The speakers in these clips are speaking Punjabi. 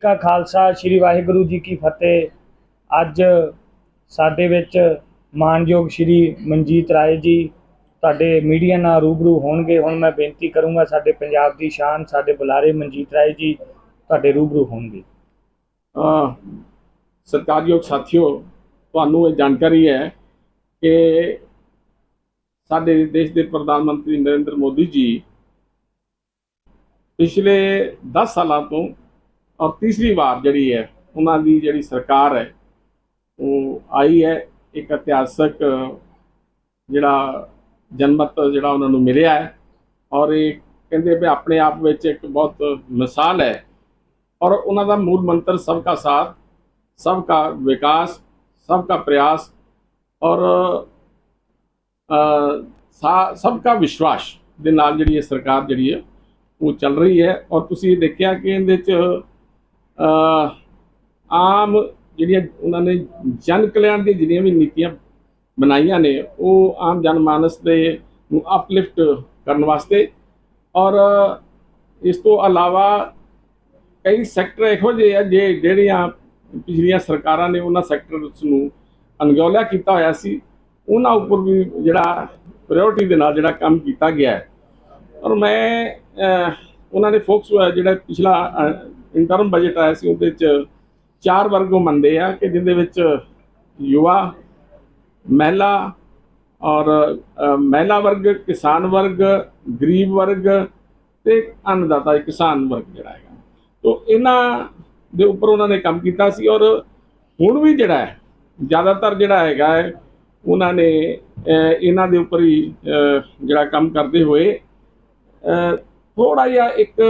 ਕਾ ਖਾਲਸਾ, ਸ੍ਰੀ ਵਾਹਿਗੁਰੂ ਜੀ ਕੀ ਫਤਿਹ। ਅੱਜ ਸਾਡੇ ਵਿੱਚ ਮਾਨਯੋਗ ਸ੍ਰੀ ਮਨਜੀਤ ਰਾਏ ਜੀ ਤੁਹਾਡੇ ਮੀਡੀਆ ਨਾਲ ਰੂਬਰੂ ਹੋਣਗੇ। ਹੁਣ ਮੈਂ ਬੇਨਤੀ ਕਰੂੰਗਾ ਸਾਡੇ ਪੰਜਾਬ ਦੀ ਸ਼ਾਨ, ਸਾਡੇ ਬੁਲਾਰੇ ਮਨਜੀਤ ਰਾਏ ਜੀ ਤੁਹਾਡੇ ਰੂਬਰੂ ਹੋਣਗੇ। ਅਹ ਸਤਿਕਾਰਯੋਗ ਸਾਥੀਓ, ਤੁਹਾਨੂੰ ਇਹ ਜਾਣਕਾਰੀ ਹੈ ਕਿ ਸਾਡੇ ਦੇਸ਼ ਦੇ ਪ੍ਰਧਾਨ ਮੰਤਰੀ ਨਰਿੰਦਰ ਮੋਦੀ ਜੀ ਪਿਛਲੇ 10 ਸਾਲਾਂ ਤੋਂ ਔਰ ਤੀਸਰੀ ਵਾਰ ਜਿਹੜੀ ਹੈ, ਉਹਨਾਂ ਦੀ ਜਿਹੜੀ ਸਰਕਾਰ ਹੈ, ਉਹ ਆਈ ਹੈ, ਇੱਕ ਇਤਿਹਾਸਕ, ਜਿਹੜਾ ਜਨਮਤ ਜਿਹੜਾ ਉਹਨਾਂ ਨੂੰ ਮਿਲਿਆ ਹੈ ਔਰ ਇਹ ਕਹਿੰਦੇ ਵੀ ਆਪਣੇ ਆਪ ਵਿੱਚ ਇੱਕ ਬਹੁਤ ਮਿਸਾਲ ਹੈ ਔਰ ਉਹਨਾਂ ਦਾ ਮੂਲ ਮੰਤਰ ਸਭ ਦਾ ਸਾਥ, ਸਭ ਦਾ ਵਿਕਾਸ, ਸਭ ਦਾ ਪ੍ਰਯਾਸ ਔਰ ਸਭ ਦਾ ਵਿਸ਼ਵਾਸ ਦੇ ਨਾਲ ਜਿਹੜੀ ਇਹ ਸਰਕਾਰ ਜਿਹੜੀ ਹੈ, ਉਹ ਚੱਲ ਰਹੀ ਹੈ ਔਰ ਤੁਸੀਂ ਇਹ ਦੇਖਿਆ ਕਿ ਇਹਦੇ ਵਿੱਚ ਆਮ ਜਿਹੜੀਆਂ ਉਹਨਾਂ ਨੇ ਜਨ ਕਲਿਆਣ ਦੀਆਂ ਜਿਹੜੀਆਂ ਵੀ ਨੀਤੀਆਂ ਬਣਾਈਆਂ ਨੇ, ਉਹ ਆਮ ਜਨਮਾਨਸ ਦੇ ਨੂੰ ਅਪਲਿਫਟ ਕਰਨ ਵਾਸਤੇ ਔਰ ਇਸ ਤੋਂ ਇਲਾਵਾ ਕਈ ਸੈਕਟਰ ਇਹੋ ਜਿਹੇ ਆ ਜੇ ਜਿਹੜੀਆਂ ਪਿਛਲੀਆਂ ਸਰਕਾਰਾਂ ਨੇ ਉਹਨਾਂ ਸੈਕਟਰਸ ਨੂੰ ਅਣਗੌਲਿਆ ਕੀਤਾ ਹੋਇਆ ਸੀ, ਉਹਨਾਂ ਉੱਪਰ ਵੀ ਜਿਹੜਾ ਪ੍ਰਾਇੋਰਟੀ ਦੇ ਨਾਲ ਜਿਹੜਾ ਕੰਮ ਕੀਤਾ ਗਿਆ ਹੈ। ਔਰ ਮੈਂ ਉਹਨਾਂ ਨੇ ਫੋਕਸ ਜਿਹੜਾ ਪਿਛਲਾ ਇੰਟਰਮ ਬਜਟ ਆਇਆ ਸੀ, ਉਹਦੇ ਚ ਚਾਰ ਵਰਗ ਉਹ ਮੰਨਦੇ ਆ ਕਿ ਜਿਹਦੇ ਵਿੱਚ ਯੁਵਾ, ਮਹਿਲਾ ਔਰ ਮਹਿਲਾ ਵਰਗ, ਕਿਸਾਨ ਵਰਗ, ਗਰੀਬ ਵਰਗ ਤੇ ਅੰਨਦਾਤਾ ਕਿਸਾਨ ਵਰਗ ਜਿਹੜਾ ਹੈਗਾ। ਤੋ ਇਹਨਾਂ ਦੇ ਉੱਪਰ ਉਹਨਾਂ ਨੇ ਕੰਮ ਕੀਤਾ ਸੀ ਔਰ ਹੁਣ ਵੀ ਜਿਹੜਾ ਹੈ, ਜ਼ਿਆਦਾਤਰ ਜਿਹੜਾ ਹੈਗਾ ਹੈ, ਉਹਨਾਂ ਨੇ ਇਹਨਾਂ ਦੇ ਉੱਪਰ ਹੀ ਜਿਹੜਾ ਕੰਮ ਕਰਦੇ ਹੋਏ ਥੋੜਾ ਜਿਹਾ ਇੱਕ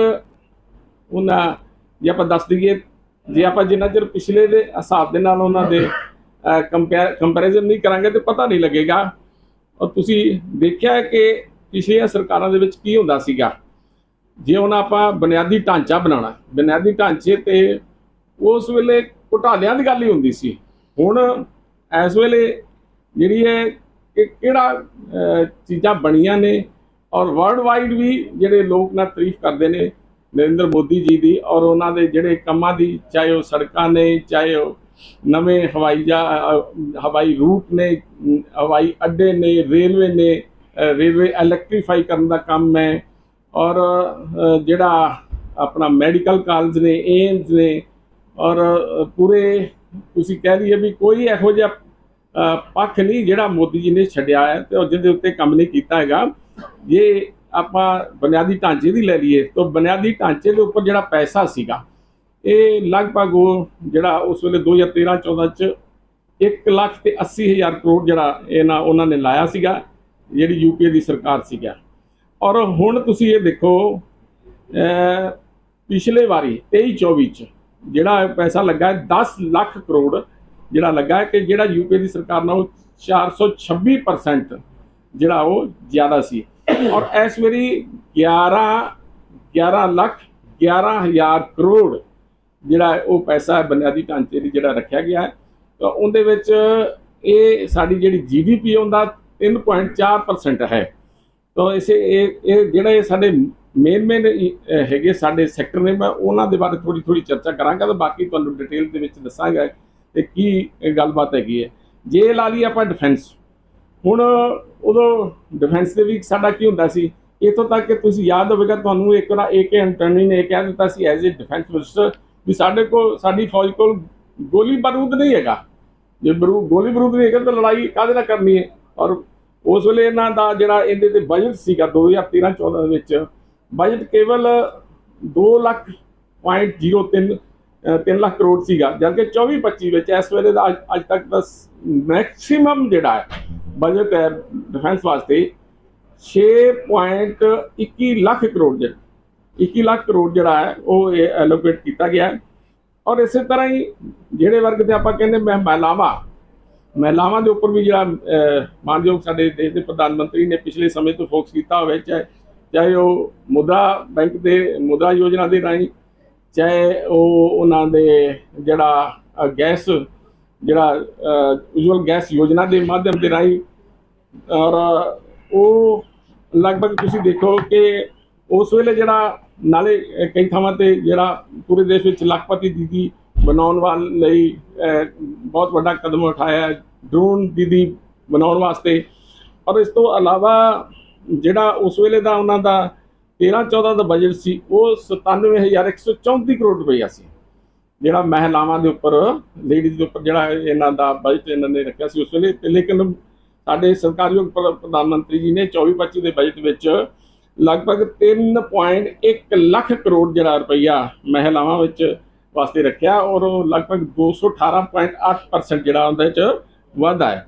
ਉਹਨਾਂ ਜੇ ਆਪਾਂ ਦੱਸ ਦਈਏ, ਜੇ ਆਪਾਂ ਜਿੰਨਾ ਚਿਰ ਪਿਛਲੇ ਦੇ ਹਿਸਾਬ ਦੇ ਨਾਲ ਉਹਨਾਂ ਦੇ ਕੰਪੈਰੀਜ਼ਨ ਨਹੀਂ ਕਰਾਂਗੇ ਤੇ ਪਤਾ ਨਹੀਂ ਲੱਗੇਗਾ। ਔਰ ਤੁਸੀਂ ਦੇਖਿਆ ਕਿ ਪਿਛਲੀਆਂ ਸਰਕਾਰਾਂ ਦੇ ਵਿੱਚ ਕੀ ਹੁੰਦਾ ਸੀਗਾ? ਜੇ ਹੁਣ ਆਪਾਂ ਬੁਨਿਆਦੀ ਢਾਂਚਾ ਬਣਾਉਣਾ ਬੁਨਿਆਦੀ ਢਾਂਚੇ ਤੇ ਉਸ ਵੇਲੇ ਘੁਟਾਲਿਆਂ ਦੀ ਗੱਲ ਹੀ ਹੁੰਦੀ ਸੀ। ਹੁਣ ਇਸ ਵੇਲੇ ਜਿਹੜੀ ਹੈ ਕਿ ਕਿਹੜਾ ਚੀਜ਼ਾਂ ਬਣੀਆਂ ਨੇ ਔਰ ਵਰਲਡ ਵਾਈਡ ਵੀ ਜਿਹੜੇ ਲੋਕ ਨਾ ਤਾਰੀਫ ਕਰਦੇ ਨੇ ਨਰਿੰਦਰ ਮੋਦੀ ਜੀ ਦੀ ਔਰ ਉਹਨਾਂ ਦੇ ਜਿਹੜੇ ਕੰਮਾਂ ਦੀ, ਚਾਹੇ ਉਹ ਸੜਕਾਂ ਨੇ, ਚਾਹੇ ਉਹ ਨਵੇਂ ਹਵਾਈ ਜਾ ਹਵਾਈ ਰੂਟ ਨੇ, ਹਵਾਈ ਅੱਡੇ ਨੇ, ਰੇਲਵੇ ਨੇ ਰੇਲਵੇ ਇਲੈਕਟ੍ਰੀਫਾਈ ਕਰਨ ਦਾ ਕੰਮ ਹੈ ਔਰ ਜਿਹੜਾ ਆਪਣਾ ਮੈਡੀਕਲ ਕਾਲਜ ਨੇ ਏਮਸ ਨੇ ਔਰ ਪੂਰੇ ਤੁਸੀਂ ਕਹਿ ਲਈਏ ਵੀ ਕੋਈ ਇਹੋ ਜਿਹਾ ਪੱਖ ਨਹੀਂ ਜਿਹੜਾ ਮੋਦੀ ਜੀ ਨੇ ਛੱਡਿਆ ਹੈ ਤੇ ਉਹ ਜਿਹਦੇ ਉੱਤੇ ਕੰਮ ਨਹੀਂ ਕੀਤਾ ਹੈਗਾ। ਜੇ ਆਪਾਂ ਬੁਨਿਆਦੀ ਢਾਂਚੇ ਦੀ ਲੈ ਲਈਏ, ਤਾਂ ਬੁਨਿਆਦੀ ਢਾਂਚੇ ਦੇ ਉੱਪਰ ਜਿਹੜਾ ਪੈਸਾ ਸੀਗਾ, ਇਹ ਲਗਭਗ ਉਹ ਜਿਹੜਾ ਉਸ ਵੇਲੇ 2013 14 ਚ 1 ਲੱਖ ਤੇ 80 ਹਜ਼ਾਰ ਕਰੋੜ ਜਿਹੜਾ ਇਹਨਾਂ, ਉਹਨਾਂ ਨੇ ਲਾਇਆ ਸੀਗਾ, ਜਿਹੜੀ ਯੂਪੀਏ ਦੀ ਸਰਕਾਰ ਸੀਗਾ। ਔਰ ਹੁਣ ਤੁਸੀਂ ਇਹ ਦੇਖੋ ਪਿਛਲੇ ਵਾਰੀ 23 24 ਚ ਜਿਹੜਾ ਪੈਸਾ ਲੱਗਾ ਹੈ 10 ਲੱਖ ਕਰੋੜ ਜਿਹੜਾ ਲੱਗਾ ਹੈ ਕਿ ਜਿਹੜਾ ਯੂਪੀ ਦੀ ਸਰਕਾਰ ਨਾਲੋਂ 426% ਜਿਹੜਾ ਉਹ ਜ਼ਿਆਦਾ ਸੀ। ਔਰ ਇਸ ਵਾਰੀ 11 11 ਲੱਖ 11000 ਕਰੋੜ ਜਿਹੜਾ ਉਹ ਪੈਸਾ ਬੁਨਿਆਦੀ ਢਾਂਚੇ ਲਈ ਜਿਹੜਾ ਰੱਖਿਆ ਗਿਆ ਹੈ। ਤਾਂ ਉਹਦੇ ਵਿੱਚ ਇਹ ਸਾਡੀ ਜਿਹੜੀ ਜੀਡੀਪੀ ਉਹਦਾ 3.4% ਹੈ। ਤਾਂ ਇਸੇ ਇਹ ਇਹ ਜਿਹੜਾ ਇਹ ਸਾਡੇ ਮੇਨ ਮੇਨ ਹੈਗੇ ਸਾਡੇ ਸੈਕਟਰ ਨੇ, ਮੈਂ ਉਹਨਾਂ ਦੇ ਬਾਰੇ ਥੋੜੀ ਥੋੜੀ ਚਰਚਾ ਕਰਾਂਗਾ ਤਾਂ ਬਾਕੀ ਤੁਹਾਨੂੰ ਡਿਟੇਲ ਦੇ ਵਿੱਚ ਦੱਸਾਂਗਾ ਤੇ ਕੀ ਗੱਲਬਾਤ ਹੈਗੀ ਹੈ। ਜੇ ਲਾ ਲਈ ਆਪਾਂ ਡਿਫੈਂਸ ਹੁਣ ਉਦੋਂ ਡਿਫੈਂਸ ਦੇ ਵੀ ਸਾਡਾ ਕੀ ਹੁੰਦਾ ਸੀ? ਇਥੋਂ ਤੱਕ ਕਿ ਤੁਸੀਂ ਯਾਦ ਹੋਵੇਗਾ, ਤੁਹਾਨੂੰ ਇੱਕ ਨਾ ਏਕੇ ਐਂਟਨੀ ਨੇ ਇਹ ਕਹਿ ਦਿੱਤਾ ਸੀ ਐਜ਼ ਅ ਡਿਫੈਂਸ ਮਿਨਿਸਟਰ ਵੀ ਸਾਡੇ ਕੋਲ, ਸਾਡੀ ਫੌਜ ਕੋਲ ਗੋਲੀ ਬਾਰੂਦ ਨਹੀਂ ਹੈਗਾ। ਜੇ ਬਰੂ, ਗੋਲੀ ਬਾਰੂਦ ਨਹੀਂ ਹੈਗਾ ਤਾਂ ਲੜਾਈ ਕਾਹਦੇ ਨਾਲ ਕਰਨੀ ਹੈ? ਔਰ ਉਸ ਵੇਲੇ ਇਹਨਾਂ ਦਾ ਜਿਹੜਾ ਇਹਦੇ ਤੇ ਬਜਟ ਸੀਗਾ 2013 14 ਦੇ ਵਿੱਚ ਬਜਟ ਕੇਵਲ 2 ਲੱਖ ਪੁਆਇੰਟ 03 3 ਲੱਖ ਕਰੋੜ ਸੀਗਾ ਜਦ ਕਿ 24 25 ਵਿੱਚ ਇਸ ਵੇਲੇ ਦਾ ਅੱਜ ਤੱਕ ਦਾ ਮੈਕਸਿਮਮ ਜਿਹੜਾ ਹੈ ਬਜਟ ਹੈ ਡਿਫੈਂਸ ਵਾਸਤੇ 6.21 ਲੱਖ ਕਰੋੜ ਜਿਹੜਾ 21 ਲੱਖ ਕਰੋੜ ਜਿਹੜਾ ਹੈ, ਉਹ ਇਹ ਐਲੋਕੇਟ ਕੀਤਾ ਗਿਆ ਔਰ ਇਸੇ ਤਰ੍ਹਾਂ ਹੀ ਜਿਹੜੇ ਵਰਗ ਤੇ ਆਪਾਂ ਕਹਿੰਦੇ ਮਹਿਲਾਵਾਂ ਮਹਿਲਾਵਾਂ ਦੇ ਉੱਪਰ ਵੀ ਜਿਹੜਾ ਮਾਨਯੋਗ ਸਾਡੇ ਦੇਸ਼ ਦੇ ਪ੍ਰਧਾਨ ਮੰਤਰੀ ਨੇ ਪਿਛਲੇ ਸਮੇਂ ਤੋਂ ਫੋਕਸ ਕੀਤਾ ਹੋਵੇ, ਚਾਹੇ ਚਾਹੇ ਉਹ ਮੁਦਰਾ ਬੈਂਕ ਦੇ, ਮੁਦਰਾ ਯੋਜਨਾ ਦੇ ਰਾਹੀਂ ਚਾਹੇ ਉਹ ਉਹਨਾਂ ਦੇ ਜਿਹੜਾ ਗੈਸ, ਜਿਹੜਾ ਉਜਵਲ ਗੈਸ ਯੋਜਨਾ ਦੇ ਮਾਧਿਅਮ ਦੇ ਰਾਹੀਂ, ਔਰ ਉਹ ਲਗਭਗ ਤੁਸੀਂ ਦੇਖੋ ਕਿ ਉਸ ਵੇਲੇ ਜਿਹੜਾ ਨਾਲੇ ਕਈ ਥਾਵਾਂ ਤੇ ਜਿਹੜਾ ਪੂਰੇ ਦੇਸ਼ ਵਿੱਚ ਲੱਖਪਤੀ ਦੀਦੀ ਬਣਾਉਣ ਵਾਲ ਲਈ ਬਹੁਤ ਵੱਡਾ ਕਦਮ ਉਠਾਇਆ ਹੈ ਡਰੋਨ ਦੀਦੀ ਬਣਾਉਣ ਵਾਸਤੇ। ਔਰ ਇਸ ਤੋਂ ਇਲਾਵਾ ਜਿਹੜਾ ਉਸ ਵੇਲੇ ਦਾ ਉਹਨਾਂ ਦਾ 13 14 ਦਾ ਬਜਟ ਸੀ, ਉਹ 97134 ਕਰੋੜ ਰੁਪਈਆ ਸੀ। ਜਿਹੜਾ ਮਹਿਲਾਵਾਂ ਦੇ ਉੱਪਰ ਲੇਡੀਜ਼ ਦੇ ਉੱਪਰ ਜਿਹੜਾ ਇਹਨਾਂ ਦਾ ਬਜਟ ਇਹਨਾਂ ਨੇ ਰੱਖਿਆ ਸੀ ਉਸ ਵੇਲੇ ਤੇ ਲੇਕਿਨ ਸਾਡੇ ਸਰਕਾਰੀ ਪ੍ਰਧਾਨ ਮੰਤਰੀ ਜੀ ਨੇ 24 25 ਦੇ ਬਜਟ ਵਿੱਚ ਲਗਭਗ 3.1 ਲੱਖ ਕਰੋੜ ਜਿਹੜਾ ਰੁਪਈਆ ਮਹਿਲਾਵਾਂ ਵਿੱਚ ਵਾਸਤੇ ਰੱਖਿਆ ਔਰ ਉਹ ਲਗਭਗ 218.8% ਜਿਹੜਾ ਉਹਦੇ ਵਿੱਚ ਵਾਧਾ ਹੈ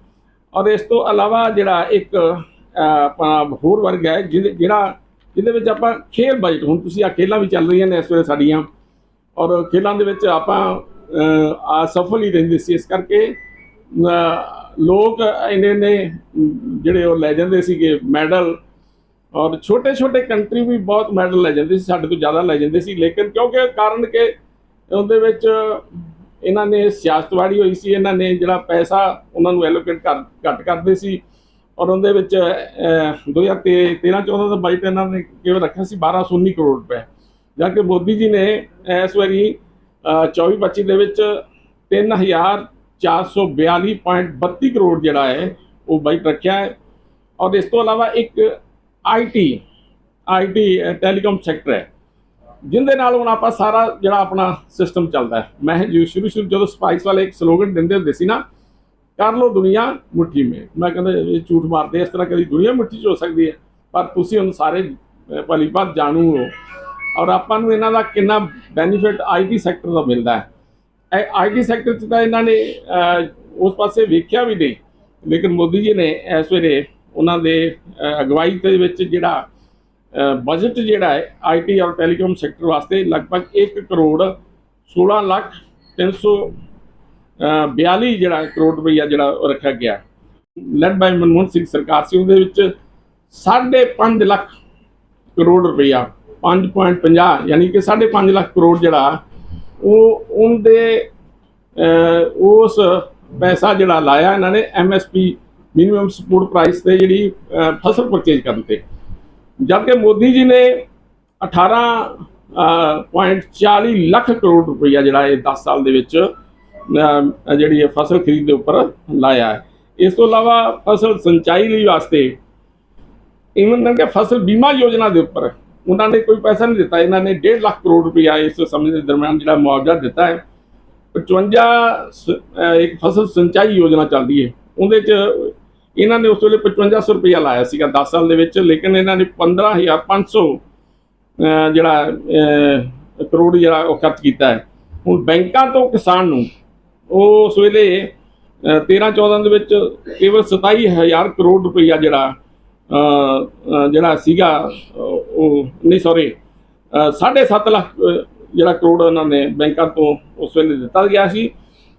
ਔਰ ਇਸ ਤੋਂ ਇਲਾਵਾ ਜਿਹੜਾ ਇੱਕ ਆਪਣਾ ਹੋਰ ਵਰਗ ਹੈ, ਜਿਹਦੇ, ਜਿਹੜਾ ਜਿਹਦੇ ਵਿੱਚ ਆਪਾਂ ਖੇਲ ਬਜਟ ਹੁਣ ਤੁਸੀਂ ਆ ਖੇਲਾਂ ਵੀ ਚੱਲ ਰਹੀਆਂ ਨੇ ਇਸ ਵੇਲੇ ਸਾਡੀਆਂ। ਔਰ ਖੇਲਾਂ ਦੇ ਵਿੱਚ ਆਪਾਂ ਅਹ, ਆ ਸਫਲ ਹੀ ਰਹਿੰਦੇ ਸੀ। ਇਸ ਕਰਕੇ ਲੋਕ ਇਹਨੇ ਨੇ ਜਿਹੜੇ ਉਹ ਲੈ ਜਾਂਦੇ ਸੀਗੇ ਮੈਡਲ। ਔਰ ਛੋਟੇ ਛੋਟੇ ਕੰਟਰੀ ਵੀ ਬਹੁਤ ਮੈਡਲ ਲੈ ਜਾਂਦੇ ਸੀ ਸਾਡੇ ਤੋਂ ਜ਼ਿਆਦਾ ਲੈ ਜਾਂਦੇ ਸੀ। ਲੇਕਿਨ ਕਿਉਂਕਿ ਕਾਰਨ ਕਿ ਉਹਦੇ ਵਿੱਚ ਇਹਨਾਂ ਨੇ ਸਿਆਸਤਵਾੜੀ ਹੋਈ ਸੀ ਇਹਨਾਂ ਨੇ ਜਿਹੜਾ ਪੈਸਾ ਉਹਨਾਂ ਨੂੰ ਐਲੋਕੇਟ ਕਰ ਘੱਟ ਕਰਦੇ ਸੀ। ਔਰ ਉਹਦੇ ਵਿੱਚ 2013 14 ਦਾ ਬਜਟ ਇਹਨਾਂ ਨੇ ਕੇਵਲ ਰੱਖਿਆ ਸੀ? 1219 ਕਰੋੜ ਰੁਪਏ। ਜਾਂ ਕਿ ਮੋਦੀ ਜੀ ਨੇ ਇਸ ਵਾਰੀ 24 25 ਦੇ ਵਿੱਚ 3442.32 ਕਰੋੜ ਜਿਹੜਾ ਹੈ, ਉਹ ਬਜਟ ਰੱਖਿਆ ਹੈ। ਔਰ ਇਸ ਤੋਂ ਇਲਾਵਾ ਇੱਕ ਆਈਟੀ ਆਈਟੀ ਟੈਲੀਕਾਮ ਸੈਕਟਰ ਹੈ। ਜਿੰਦੇ ਨਾਲ ਹੁਣ ਆਪਾਂ ਸਾਰਾ ਜਿਹੜਾ ਆਪਣਾ ਸਿਸਟਮ ਚੱਲਦਾ ਹੈ। ਮੈਂ ਜੀ ਸ਼ੁਰੂ ਸ਼ੁਰੂ ਜਦੋਂ ਸਪਾਈਸ ਵਾਲੇ ਇੱਕ ਸਲੋਗਨ ਦਿੰਦੇ ਹੁੰਦੇ ਸੀ ਨਾ ਕਰ ਲੋ ਦੁਨੀਆ ਮੁੱਠੀ ਮੇ। ਮੈਂ ਕਹਿੰਦਾ ਇਹ ਝੂਠ ਮਾਰਦੇ ਇਸ ਤਰ੍ਹਾਂ ਕਦੀ ਦੁਨੀਆ ਮੁੱਠੀ 'ਚ ਹੋ ਸਕਦੀ ਹੈ। ਪਰ ਤੁਸੀਂ ਹੁਣ ਸਾਰੇ ਭਲੀ ਭਾਤ ਜਾਣੂ ਹੋ। ਔਰ ਆਪਾਂ ਨੂੰ ਇਹਨਾਂ ਦਾ ਕਿੰਨਾ ਬੈਨੀਫਿਟ ਆਈਟੀ ਸੈਕਟਰ ਦਾ ਮਿਲਦਾ ਹੈ। ਆਈਟੀ ਸੈਕਟਰ 'ਚ ਤਾਂ ਇਹਨਾਂ ਨੇ ਉਸ ਪਾਸੇ ਵੇਖਿਆ ਵੀ ਨਹੀਂ। ਲੇਕਿਨ ਮੋਦੀ ਜੀ ਨੇ ਇਸ ਵੇਲੇ ਉਹਨਾਂ ਦੇ ਅਗਵਾਈ ਦੇ ਵਿੱਚ ਜਿਹੜਾ ਬਜਟ ਜਿਹੜਾ ਹੈ ਆਈਟੀ ਔਰ ਟੈਲੀਕਾਮ ਸੈਕਟਰ ਵਾਸਤੇ ਲਗਭਗ 1 ਕਰੋੜ 16 ਲੱਖ 300 ਅਹ 42 ਜਿਹੜਾ ਕਰੋੜ ਰੁਪਈਆ ਜਿਹੜਾ ਉਹ ਰੱਖਿਆ ਗਿਆ। ਲੈਡ ਬਾਈ ਮਨਮੋਹਨ ਸਿੰਘ ਸਰਕਾਰ ਸੀ, ਉਹਦੇ ਵਿੱਚ 5.5 ਲੱਖ ਕਰੋੜ ਰੁਪਈਆ 5.50 ਯਾਨੀ ਕਿ 5.5 ਲੱਖ ਕਰੋੜ ਜਿਹੜਾ, ਉਹ ਉਹਦੇ ਉਸ ਪੈਸਾ ਜਿਹੜਾ ਲਾਇਆ ਇਹਨਾਂ ਨੇ ਐਮਐਸਪੀ ਮਿਨੀਮਮ ਸਪੋਰਟ ਪ੍ਰਾਈਸ ਤੇ ਜਿਹੜੀ ਫਸਲ ਪਰਚੇਜ ਕਰਨ ਤੇ। ਜਦ ਕਿ ਮੋਦੀ ਜੀ ਨੇ 18.40 ਲੱਖ ਕਰੋੜ ਰੁਪਈਆ ਜਿਹੜਾ ਇਹ 10 ਸਾਲ ਦੇ ਵਿੱਚ ਜਿਹੜੀ ਹੈ ਫਸਲ ਖਰੀਦ ਦੇ ਉੱਪਰ ਲਾਇਆ ਹੈ। ਇਸ ਤੋਂ ਇਲਾਵਾ ਫਸਲ ਸਿੰਚਾਈ ਲਈ ਵਾਸਤੇ ਇਹਨਾਂ ਨੇ ਫਸਲ ਬੀਮਾ ਯੋਜਨਾ ਦੇ ਉੱਪਰ ਉਹਨਾਂ ਨੇ ਕੋਈ ਪੈਸਾ ਨਹੀਂ ਦਿੱਤਾ। ਇਹਨਾਂ ਨੇ 1.5 ਲੱਖ ਕਰੋੜ ਰੁਪਇਆ ਇਸ ਸਮੇਂ ਦੇ ਦਰਮਿਆਨ ਜਿਹੜਾ ਮੁਆਵਜ਼ਾ ਦਿੱਤਾ ਹੈ। 55 ਇੱਕ ਫਸਲ ਸਿੰਚਾਈ ਯੋਜਨਾ ਚੱਲਦੀ ਹੈ। ਉਹਦੇ ਚ ਇਹਨਾਂ ਨੇ ਉਸ ਵੇਲੇ 5500 ਰੁਪਇਆ ਲਾਇਆ ਸੀਗਾ 10 ਸਾਲ ਦੇ ਵਿੱਚ, ਲੇਕਿਨ ਇਹਨਾਂ ਨੇ 15500 ਅਹ ਜਿਹੜਾ ਕਰੋੜ ਜਿਹੜਾ ਉਹ ਖਰਚ ਕੀਤਾ ਹੈ। ਹੁਣ ਬੈਂਕਾਂ ਤੋਂ ਕਿਸਾਨ ਨੂੰ ਉਸ ਵੇਲੇ 13 14 ਦੇ ਵਿੱਚ ਕੇਵਲ 27000 ਕਰੋੜ ਰੁਪਈਆ ਜਿਹੜਾ ਜਿਹੜਾ ਸੀਗਾ ਉਹ ਨਹੀਂ ਸੌਰੀ 7.5 ਲੱਖ ਜਿਹੜਾ ਕਰੋੜ ਉਹਨਾਂ ਨੇ ਬੈਂਕਾਂ ਤੋਂ ਉਸ ਵੇਲੇ ਦਿੱਤਾ ਗਿਆ ਸੀ।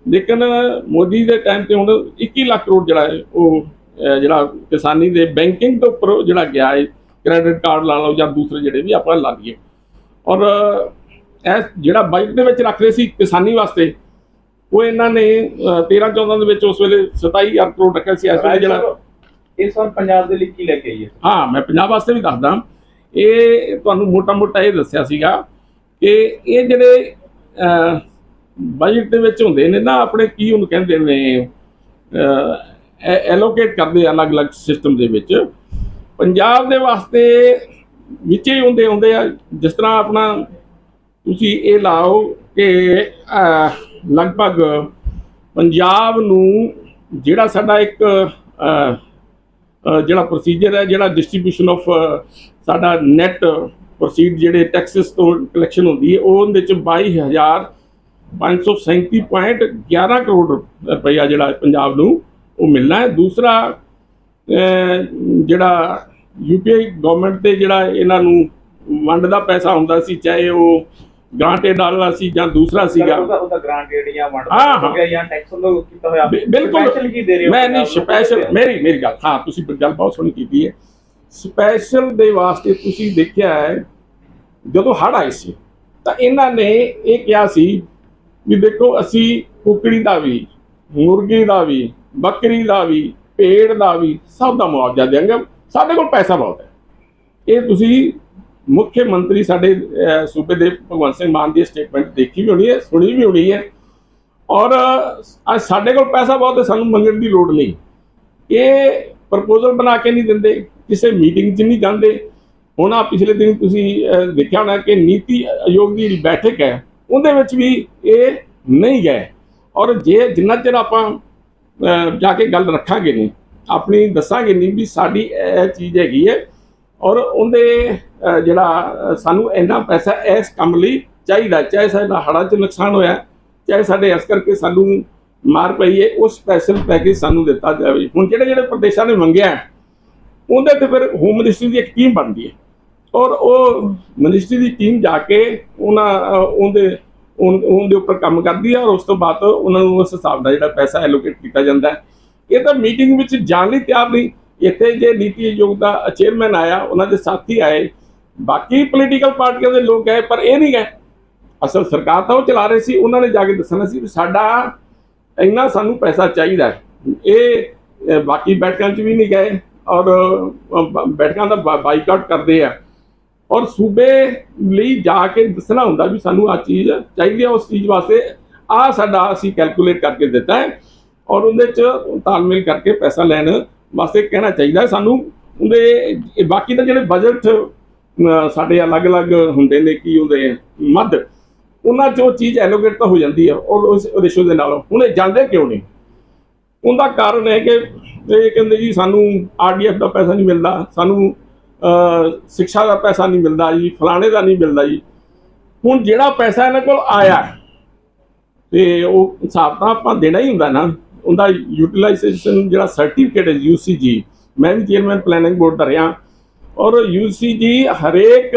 ਲੇਕਿਨ ਮੋਦੀ ਦੇ ਟਾਈਮ ਤੇ ਹੁਣ 21 ਲੱਖ ਕਰੋੜ ਜਿਹੜਾ ਹੈ, ਉਹ ਜਿਹੜਾ ਕਿਸਾਨੀ ਦੇ ਬੈਂਕਿੰਗ ਤੋਂ ਉੱਪਰ ਜਿਹੜਾ ਗਿਆ ਹੈ ਕ੍ਰੈਡਿਟ ਕਾਰਡ ਲਾ ਲਓ ਜਾਂ ਦੂਸਰੇ ਜਿਹੜੇ ਵੀ ਆਪਾਂ ਲਾ ਲਈਏ ਔਰ ਇਹ ਜਿਹੜਾ ਬਜਟ ਦੇ ਵਿੱਚ ਰੱਖਦੇ ਸੀ ਕਿਸਾਨੀ ਵਾਸਤੇ ਉਹ ਇਹਨਾਂ ਨੇ 13 14 ਦੇ ਵਿੱਚ ਉਸ ਵੇਲੇ 27000 ਕਰੋੜ ਰੱਖਿਆ ਸੀ ਇਸ ਵੇਲੇ ਜਿਹੜਾ ਇਸ ਵਾਰ ਪੰਜਾਬ ਦੇ ਲਈ ਕੀ ਲੈ ਕੇ ਆਈਏ ਹਾਂ? ਮੈਂ ਪੰਜਾਬ ਵਾਸਤੇ ਵੀ ਦੱਸਦਾ। ਇਹ ਤੁਹਾਨੂੰ ਮੋਟਾ-ਮੋਟਾ ਇਹ ਦੱਸਿਆ ਸੀਗਾ ਕਿ ਇਹ ਜਿਹੜੇ ਬਜਟ ਦੇ ਵਿੱਚ ਹੁੰਦੇ ਨੇ ਨਾ ਆਪਣੇ ਕੀ ਉਹਨੂੰ ਕਹਿੰਦੇ ਨੇ ਐਲੋਕੇਟ ਕਰਦੇ ਅਲੱਗ-ਅਲੱਗ ਸਿਸਟਮ ਦੇ ਵਿੱਚ। ਪੰਜਾਬ ਦੇ ਵਾਸਤੇ ਵਿੱਚੇ ਹੀ ਹੁੰਦੇ ਹੁੰਦੇ ਆ ਜਿਸ ਤਰ੍ਹਾਂ ਆਪਣਾ ਤੁਸੀਂ ਇਹ ਲਾਓ ਕਿ ਲਗਭਗ ਪੰਜਾਬ ਨੂੰ ਜਿਹੜਾ ਸਾਡਾ ਇੱਕ ਜਿਹੜਾ ਪ੍ਰੋਸੀਜਰ ਹੈ ਜਿਹੜਾ ਡਿਸਟ੍ਰੀਬਿਊਸ਼ਨ ਆਫ ਸਾਡਾ ਨੈਟ ਪ੍ਰੋਸੀਡ ਜਿਹੜੇ ਟੈਕਸਸ ਤੋਂ ਕਲੈਕਸ਼ਨ ਹੁੰਦੀ ਹੈ ਉਹ ਉਹਦੇ ਵਿੱਚ 22537.11 ਕਰੋੜ ਰੁਪਈਆ ਜਿਹੜਾ ਪੰਜਾਬ ਨੂੰ ਉਹ ਮਿਲਣਾ ਹੈ। ਦੂਸਰਾ ਅਹ, ਜਿਹੜਾ ਯੂਪੀਆਈ ਗਵਰਨਮੈਂਟ ਤੇ ਜਿਹੜਾ ਇਹਨਾਂ ਨੂੰ ਵੰਡ ਦਾ ਪੈਸਾ ਹੁੰਦਾ ਸੀ ਚਾਹੇ ਉਹ ਗ੍ਰਾਂਟਡ ਵਾਲਾ ਸੀ ਜਾਂ ਦੂਸਰਾ ਸੀਗਾ। ਉਹਦਾ ਗ੍ਰਾਂਟ ਜਿਹੜੀਆਂ ਵੰਡ ਹਾਂ, ਗਿਆ ਜਾਂ ਟੈਕਸ ਵੱਲੋਂ ਕੀਤਾ ਹੋਇਆ। ਬਿਲਕੁਲ। ਕੀ ਦੇ ਰਹੇ ਹੋ? ਮੈਂ ਨਹੀਂ? ਸਪੈਸ਼ਲ ਮੇਰੀ ਮੇਰੀ ਗੱਲ ਹਾਂ ਤੁਸੀਂ ਗੱਲ ਬਹੁਤ ਸੋਹਣੀ ਕੀਤੀ ਹੈ। ਸਪੈਸ਼ਲ ਦੇ ਵਾਸਤੇ ਤੁਸੀਂ ਦੇਖਿਆ ਹੈ ਜਦੋਂ ਹੜ੍ਹ ਆਏ ਸੀ ਤਾਂ ਇਹਨਾਂ ਨੇ ਇਹ ਕਿਹਾ ਸੀ ਵੀ ਦੇਖੋ ਅਸੀਂ ਕੁਕੜੀ ਦਾ ਵੀ ਮੁਰਗੀ ਦਾ ਵੀ ਬੱਕਰੀ ਦਾ ਵੀ ਪੇੜ ਦਾ ਵੀ ਸਭ ਦਾ ਮੁਆਵਜ਼ਾ ਦੇਵਾਂਗੇ। ਸਾਡੇ ਕੋਲ ਪੈਸਾ ਬਹੁਤ ਹੈ। ਇਹ ਤੁਸੀਂ ਮੁੱਖ ਮੰਤਰੀ ਸਾਡੇ ਸੂਬੇ ਦੇ ਭਗਵੰਤ ਸਿੰਘ ਮਾਨ ਦੀ ਸਟੇਟਮੈਂਟ ਦੇਖੀ ਵੀ ਹੋਣੀ ਹੈ, ਸੁਣੀ ਵੀ ਹੋਣੀ ਹੈ। ਔਰ ਅੱਜ ਸਾਡੇ ਕੋਲ ਪੈਸਾ ਬਹੁਤ ਹੈ, ਸਾਨੂੰ ਮੰਗਣ ਦੀ ਲੋੜ ਨਹੀਂ। ਇਹ ਪ੍ਰਪੋਜ਼ਲ ਬਣਾ ਕੇ ਨਹੀਂ ਦਿੰਦੇ, ਕਿਸੇ ਮੀਟਿੰਗ 'ਚ ਨਹੀਂ ਜਾਂਦੇ। ਹੁਣ ਆ ਪਿਛਲੇ ਦਿਨ ਤੁਸੀਂ ਦੇਖਿਆ ਹੋਣਾ ਕਿ ਨੀਤੀ ਆਯੋਗ ਦੀ ਜਿਹੜੀ ਬੈਠਕ ਹੈ, ਉਹਦੇ ਵਿੱਚ ਵੀ ਇਹ ਨਹੀਂ ਗਏ। ਔਰ ਜੇ ਜਿੰਨਾ ਚਿਰ ਆਪਾਂ ਜਾ ਕੇ ਗੱਲ ਰੱਖਾਂਗੇ ਨਹੀਂ, ਆਪਣੀ ਦੱਸਾਂਗੇ ਨਹੀਂ ਵੀ ਸਾਡੀ ਇਹ ਚੀਜ਼ ਹੈਗੀ ਹੈ ਔਰ ਉਹਦੇ ਜਿਹੜਾ ਸਾਨੂੰ ਇੰਨਾ ਪੈਸਾ ਇਸ ਕੰਮ ਲਈ ਚਾਹੀਦਾ, ਚਾਹੇ ਸਾਡਾ ਹੜ੍ਹਾਂ 'ਚ ਨੁਕਸਾਨ ਹੋਇਆ, ਚਾਹੇ ਸਾਡੇ ਇਸ ਕਰਕੇ ਸਾਨੂੰ ਮਾਰ ਪਈ ਹੈ, ਉਹ ਸਪੈਸ਼ਲ ਪੈਕੇਜ ਸਾਨੂੰ ਦਿੱਤਾ ਜਾਵੇ। ਹੁਣ ਜਿਹੜੇ ਜਿਹੜੇ ਪ੍ਰਦੇਸ਼ਾਂ ਨੇ ਮੰਗਿਆ, ਉਹਦੇ ਤੇ ਫਿਰ ਹੋਮ ਮਿਨਿਸਟਰੀ ਦੀ ਇੱਕ ਟੀਮ ਬਣਦੀ ਹੈ। ਔਰ ਉਹ ਮਿਨਿਸਟਰੀ ਦੀ ਟੀਮ ਜਾ ਕੇ ਉਹਨਾਂ ਉਹਦੇ ਉਹਦੇ ਉੱਪਰ ਕੰਮ ਕਰਦੀ ਹੈ, ਔਰ ਉਸ ਤੋਂ ਬਾਅਦ ਉਹਨਾਂ ਨੂੰ ਉਸ ਹਿਸਾਬ ਦਾ ਜਿਹੜਾ ਪੈਸਾ ਐਲੋਕੇਟ ਕੀਤਾ ਜਾਂਦਾ ਹੈ। ਇਹ ਤਾਂ ਮੀਟਿੰਗ ਵਿੱਚ ਜਾਣ ਲਈ ਤਿਆਰ ਨਹੀਂ। ਇੱਥੇ ਜੇ ਨੀਤੀ ਆਯੋਗ ਦਾ ਚੇਅਰਮੈਨ ਆਇਆ, ਉਹਨਾਂ ਦੇ ਸਾਥੀ ਆਏ, ਬਾਕੀ ਪੋਲੀਟੀਕਲ ਪਾਰਟੀਆਂ ਦੇ ਲੋਕ ਗਏ ਪਰ ਇਹ ਨਹੀਂ ਗਏ। ਅਸਲ ਸਰਕਾਰ ਤਾਂ ਉਹ ਚਲਾ ਰਹੀ ਸੀ, ਉਹਨਾਂ ਨੇ ਜਾ ਕੇ ਦੱਸਣਾ ਸੀ ਵੀ ਸਾਡਾ ਇੰਨਾ ਸਾਨੂੰ ਪੈਸਾ ਚਾਹੀਦਾ ਇਹ ਬਾਕੀ ਬੈਠਕਾਂ 'ਚ ਵੀ ਨਹੀਂ ਗਏ ਔਰ ਬੈਠਕਾਂ ਦਾ ਬਾਈਕਾਟ ਕਰਦੇ ਆ। ਔਰ ਸੂਬੇ ਲਈ ਜਾ ਕੇ ਦੱਸਣਾ ਹੁੰਦਾ ਵੀ ਸਾਨੂੰ ਆ ਚੀਜ਼ ਚਾਹੀਦੀ ਹੈ ਉਸ ਚੀਜ਼ ਵਾਸਤੇ ਆ ਸਾਡਾ ਅਸੀਂ ਕੈਲਕੂਲੇਟ ਕਰਕੇ ਦਿੱਤਾ ਹੈ। ਔਰ ਉਹਦੇ 'ਚ ਤਾਲਮੇਲ ਕਰਕੇ ਪੈਸਾ ਲੈਣ ਵਾਸਤੇ ਕਹਿਣਾ ਚਾਹੀਦਾ ਸਾਨੂੰ ਉਹਦੇ ਬਾਕੀ ਤਾਂ ਜਿਹੜੇ ਬਜਟ ਸਾਡੇ ਅਲੱਗ-ਅਲੱਗ ਹੁੰਦੇ ਨੇ ਕੀ ਹੁੰਦੇ ਮੱਧ ਉਹਨਾਂ 'ਚ ਉਹ ਚੀਜ਼ ਐਲੋਕੇਟ ਤਾਂ ਹੋ ਜਾਂਦੀ ਹੈ ਉਹ ਉਸ ਰੇਸ਼ੋ ਦੇ ਨਾਲ। ਹੁਣ ਇਹ ਜਾਂਦੇ ਕਿਉਂ ਨਹੀਂ? ਉਹਦਾ ਕਾਰਨ ਹੈ ਕਿ ਇਹ ਕਹਿੰਦੇ ਜੀ ਸਾਨੂੰ ਆਰਡੀਐਫ ਦਾ ਪੈਸਾ ਨਹੀਂ ਮਿਲਦਾ ਸਾਨੂੰ ਅਹ, ਸਿੱਖਿਆ ਦਾ ਪੈਸਾ ਨਹੀਂ ਮਿਲਦਾ ਜੀ ਫਲਾਣੇ ਦਾ ਨਹੀਂ ਮਿਲਦਾ ਜੀ। ਹੁਣ ਜਿਹੜਾ ਪੈਸਾ ਇਹਨਾਂ ਕੋਲ ਆਇਆ ਤੇ ਉਹ ਹਿਸਾਬ ਤਾਂ ਆਪਾਂ ਦੇਣਾ ਹੀ ਹੁੰਦਾ ਨਾ। ਉਹਦਾ ਯੂਟਿਲਾਈਜੇਸ਼ਨ ਜਿਹੜਾ ਸਰਟੀਫਿਕੇਟ ਹੈ ਯੂਸੀਜੀ ਮੈਂ ਵੀ ਚੇਅਰਮੈਨ ਪਲੈਨਿੰਗ ਬੋਰਡ ਦਾ ਰਿਹਾ। ਔਰ ਯੂਸੀਜੀ ਹਰੇਕ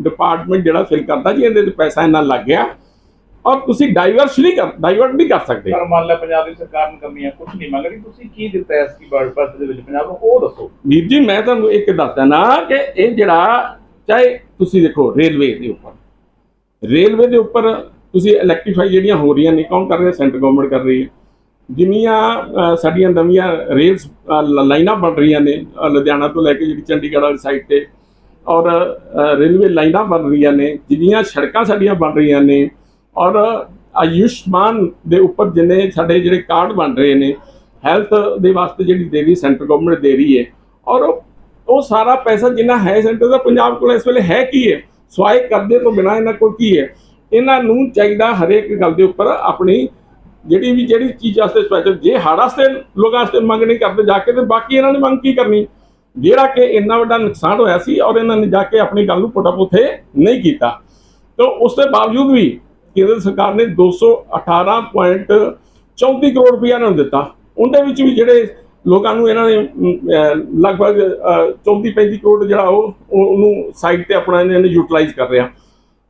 ਡਿਪਾਰਟਮੈਂਟ ਜਿਹੜਾ ਫਿਲ ਕਰਦਾ ਜੀ ਇਹਦੇ ਤੇ ਪੈਸਾ ਇੰਨਾ ਲੱਗ ਗਿਆ। ਔਰ ਤੁਸੀਂ ਡਾਈਵਰਸ ਨਹੀਂ ਕਰ ਡਾਈਵਰਟ ਨਹੀਂ ਕਰ ਸਕਦੇ। ਪਰ ਮੰਨ ਲਿਆ ਪੰਜਾਬ ਦੀ ਸਰਕਾਰ ਨੂੰ ਕਮੀਆਂ ਕੁਝ ਨਹੀਂ ਮੰਗ ਰਹੀ ਤੁਸੀਂ ਕੀ ਦਿੱਤਾ ਐਸ ਕੀ ਬਰਡ ਬਰਥ ਦੇ ਵਿੱਚ ਪੰਜਾਬ ਨੂੰ ਉਹ ਦੱਸੋ। ਵੀਰ ਜੀ ਮੈਂ ਤੁਹਾਨੂੰ ਇੱਕ ਦੱਸਦਾ ਨਾ ਕਿ ਇਹ ਜਿਹੜਾ ਚਾਹੇ ਤੁਸੀਂ ਦੇਖੋ ਰੇਲਵੇ ਦੇ ਉੱਪਰ ਰੇਲਵੇ ਦੇ ਉੱਪਰ ਤੁਸੀਂ ਇਲੈਕਟ੍ਰੀਫਾਈ ਜਿਹੜੀਆਂ ਹੋ ਰਹੀਆਂ ਨੇ ਕੌਣ ਕਰ ਰਿਹਾ? ਸੈਂਟਰ ਗਵਰਨਮੈਂਟ ਕਰ ਰਹੀ ਹੈ। ਜਿੰਨੀਆਂ ਸਾਡੀਆਂ ਨਵੀਆਂ ਰੇਲਸ ਲਾਈਨਾਂ ਬਣ ਰਹੀਆਂ ਨੇ ਲੁਧਿਆਣਾ ਤੋਂ ਲੈ ਕੇ ਜਿਹੜੀ ਚੰਡੀਗੜ੍ਹ ਵਾਲੀ ਸਾਈਡ ਤੇ, ਔਰ ਰੇਲਵੇ ਲਾਈਨਾਂ ਬਣ ਰਹੀਆਂ ਨੇ, ਜਿੰਨੀਆਂ ਸੜਕਾਂ ਸਾਡੀਆਂ ਬਣ ਰਹੀਆਂ ਨੇ, ਔਰ ਆਯੁਸ਼ਮਾਨ ਦੇ ਉੱਪਰ ਜਿੰਨੇ ਸਾਡੇ ਜਿਹੜੇ ਕਾਰਡ ਬਣ ਰਹੇ ਨੇ, ਹੈਲਥ ਦੇ ਵਾਸਤੇ ਜਿਹੜੀ ਦੇ ਰਹੀ, ਸੈਂਟਰ ਗਵਰਨਮੈਂਟ ਦੇ ਰਹੀ ਹੈ, ਔਰ ਉਹ- ਸਾਰਾ ਪੈਸਾ ਜਿੰਨਾ ਹੈ ਸੈਂਟਰ ਦਾ, ਪੰਜਾਬ ਕੋਲ ਇਸ ਵੇਲੇ ਹੈ ਕੀ ਹੈ? ਸਵਾਏ ਕਰਦੇ ਤੋਂ ਬਿਨਾਂ ਇਹਨਾਂ ਕੋਲ ਕੀ ਹੈ? ਇਹਨਾਂ ਨੂੰ ਚਾਹੀਦਾ ਹਰੇਕ ਗੱਲ ਦੇ ਉੱਪਰ ਆਪਣੀ ਜਿਹੜੀ ਵੀ ਜਿਹੜੀ ਚੀਜ਼ ਵਾਸਤੇ ਸਪੈਸ਼ਲ ਜੇ ਹੜ੍ਹ ਵਾਸਤੇ ਲੋਕਾਂ ਵਾਸਤੇ ਮੰਗ ਨਹੀਂ ਕਰਦੇ, ਜਾ ਕੇ ਤੇ ਬਾਕੀ ਇਹਨਾਂ ਨੇ ਮੰਗ ਕੀ ਕਰਨੀ? ਜਿਹੜਾ ਕਿ ਇੰਨਾ ਵੱਡਾ ਨੁਕਸਾਨ ਹੋਇਆ ਸੀ ਔਰ ਇਹਨਾਂ ਨੇ ਜਾ ਕੇ ਆਪਣੀ ਗੱਲ ਨੂੰ ਪੁੱਟਾ ਪੁੱਥੇ ਨਹੀਂ ਕੀਤਾ। ਤਾਂ ਉਸ ਦੇ ਬਾਵਜੂਦ ਵੀ ਕੇਂਦਰ ਸਰਕਾਰ ਨੇ 218.34 ਕਰੋੜ ਰੁਪਇਆ ਇਹਨਾਂ ਨੂੰ ਦਿੱਤਾ। ਉਹਦੇ ਵਿੱਚ ਵੀ ਜਿਹੜੇ ਲੋਕਾਂ ਨੂੰ ਇਹਨਾਂ ਨੇ ਲਗਭਗ 34-35 ਕਰੋੜ ਜਿਹੜਾ ਉਹ ਉਹਨੂੰ ਸਾਈਟ ਤੇ ਆਪਣਾ ਇਹਨਾਂ ਨੇ ਯੂਟਿਲਾਈਜ਼ ਕਰ ਰਿਹਾ।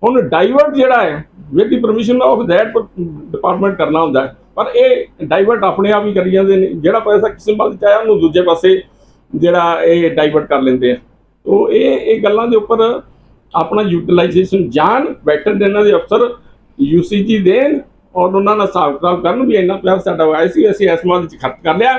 ਹੁਣ ਡਾਈਵਰਟ ਜਿਹੜਾ ਹੈ with the permission of that department ਕਰਨਾ ਹੁੰਦਾ ਪਰ ਇਹ ਡਾਈਵਰਟ ਆਪਣੇ ਆਪ ਹੀ ਕਰੀ ਜਾਂਦੇ ਨੇ। ਜਿਹੜਾ ਪੈਸਾ ਕਿਸੇ ਪਾਸੇ ਚਾਹਿਆ ਉਹਨੂੰ ਦੂਜੇ ਪਾਸੇ ਜਿਹੜਾ ਇਹ ਡਾਈਵਰਟ ਕਰ ਲੈਂਦੇ ਆ। ਤੋ ਇਹ ਇਹ ਗੱਲਾਂ ਦੇ ਉੱਪਰ ਆਪਣਾ ਯੂਟਿਲਾਈਜੇਸ਼ਨ ਜਾਣ ਬੈਠਣ ਦੇ ਇਹਨਾਂ ਦੇ ਅਫਸਰ ਯੂਸੀਜੀ ਦੇਣ ਔਰ ਉਹਨਾਂ ਨਾਲ ਹਿਸਾਬ ਕਿਤਾਬ ਕਰਨ ਵੀ ਇੰਨਾ ਪੈਸਾ ਸਾਡਾ ਆਇਆ ਸੀ, ਅਸੀਂ ਇਸ ਮਾਹ ਵਿੱਚ ਖਰਚ ਕਰ ਲਿਆ।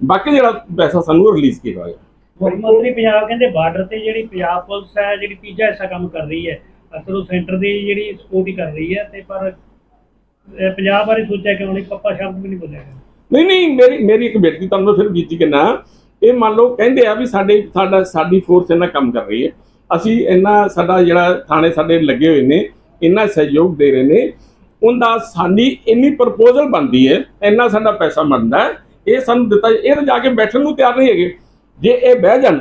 ਬਾਕੀ ਜਿਹੜਾ ਪੈਸਾ ਸਾਨੂੰ ਰਿਲੀਜ਼ ਕੀਤਾ ਗਿਆ। ਮੁੱਖ ਮੰਤਰੀ ਪੰਜਾਬ ਕਹਿੰਦੇ ਬਾਰਡਰ ਤੇ ਜਿਹੜੀ ਪੰਜਾਬ ਪੁਲਿਸ ਹੈ, ਜਿਹੜੀ ਤੀਜਾ ਹਿੱਸਾ ਕੰਮ ਕਰ ਰਹੀ ਹੈ ਅਸਲ ਉਹ ਸੈਂਟਰ ਦੀ ਜਿਹੜੀ ਸਪੋਰਟ ਹੀ ਕਰ ਰਹੀ ਹੈ ਤੇ ਪਰ, ਅਹ ਪੰਜਾਬ ਬਾਰੇ ਸੋਚਿਆ ਕਿਉਂ ਨਹੀਂ? ਪੱਪਾ ਸ਼ਬਦ ਵੀ ਨਹੀਂ ਬੋਲਿਆ ਗਿਆ। ਨਹੀਂ ਨਹੀਂ, ਮੇਰੀ ਮੇਰੀ ਇੱਕ ਬੇਨਤੀ ਤੁਹਾਨੂੰ ਮੈਂ ਫਿਰ ਬੀਜੀ ਕਿੰਨਾ ਇਹ ਮੰਨ ਲਓ, ਕਹਿੰਦੇ ਆ ਵੀ ਸਾਡੇ, ਸਾਡਾ, ਸਾਡੀ ਫੋਰਸ ਇਹਨਾਂ ਕੰਮ ਕਰ ਰਹੀ ਹੈ। ਅਸੀਂ ਇੰਨਾ ਸਾਡਾ ਜਿਹੜਾ ਥਾਣੇ ਸਾਡੇ ਲੱਗੇ ਹੋਏ ਨੇ, ਇੰਨਾ ਸਹਿਯੋਗ ਦੇ ਰਹੇ ਨੇ। ਉਹਦਾ ਸਾਡੀ ਇੰਨੀ ਪ੍ਰਪੋਜ਼ਲ ਬਣਦੀ ਹੈ, ਇੰਨਾ ਸਾਡਾ ਪੈਸਾ ਬਣਦਾ ਹੈ। ਇਹ ਸਾਨੂੰ ਦਿੱਤਾ, ਇਹ ਤਾਂ ਜਾ ਕੇ ਬੈਠਣ ਨੂੰ ਤਿਆਰ ਨਹੀਂ ਹੈਗੇ। ਜੇ ਇਹ ਬਹਿ ਜਾਣ,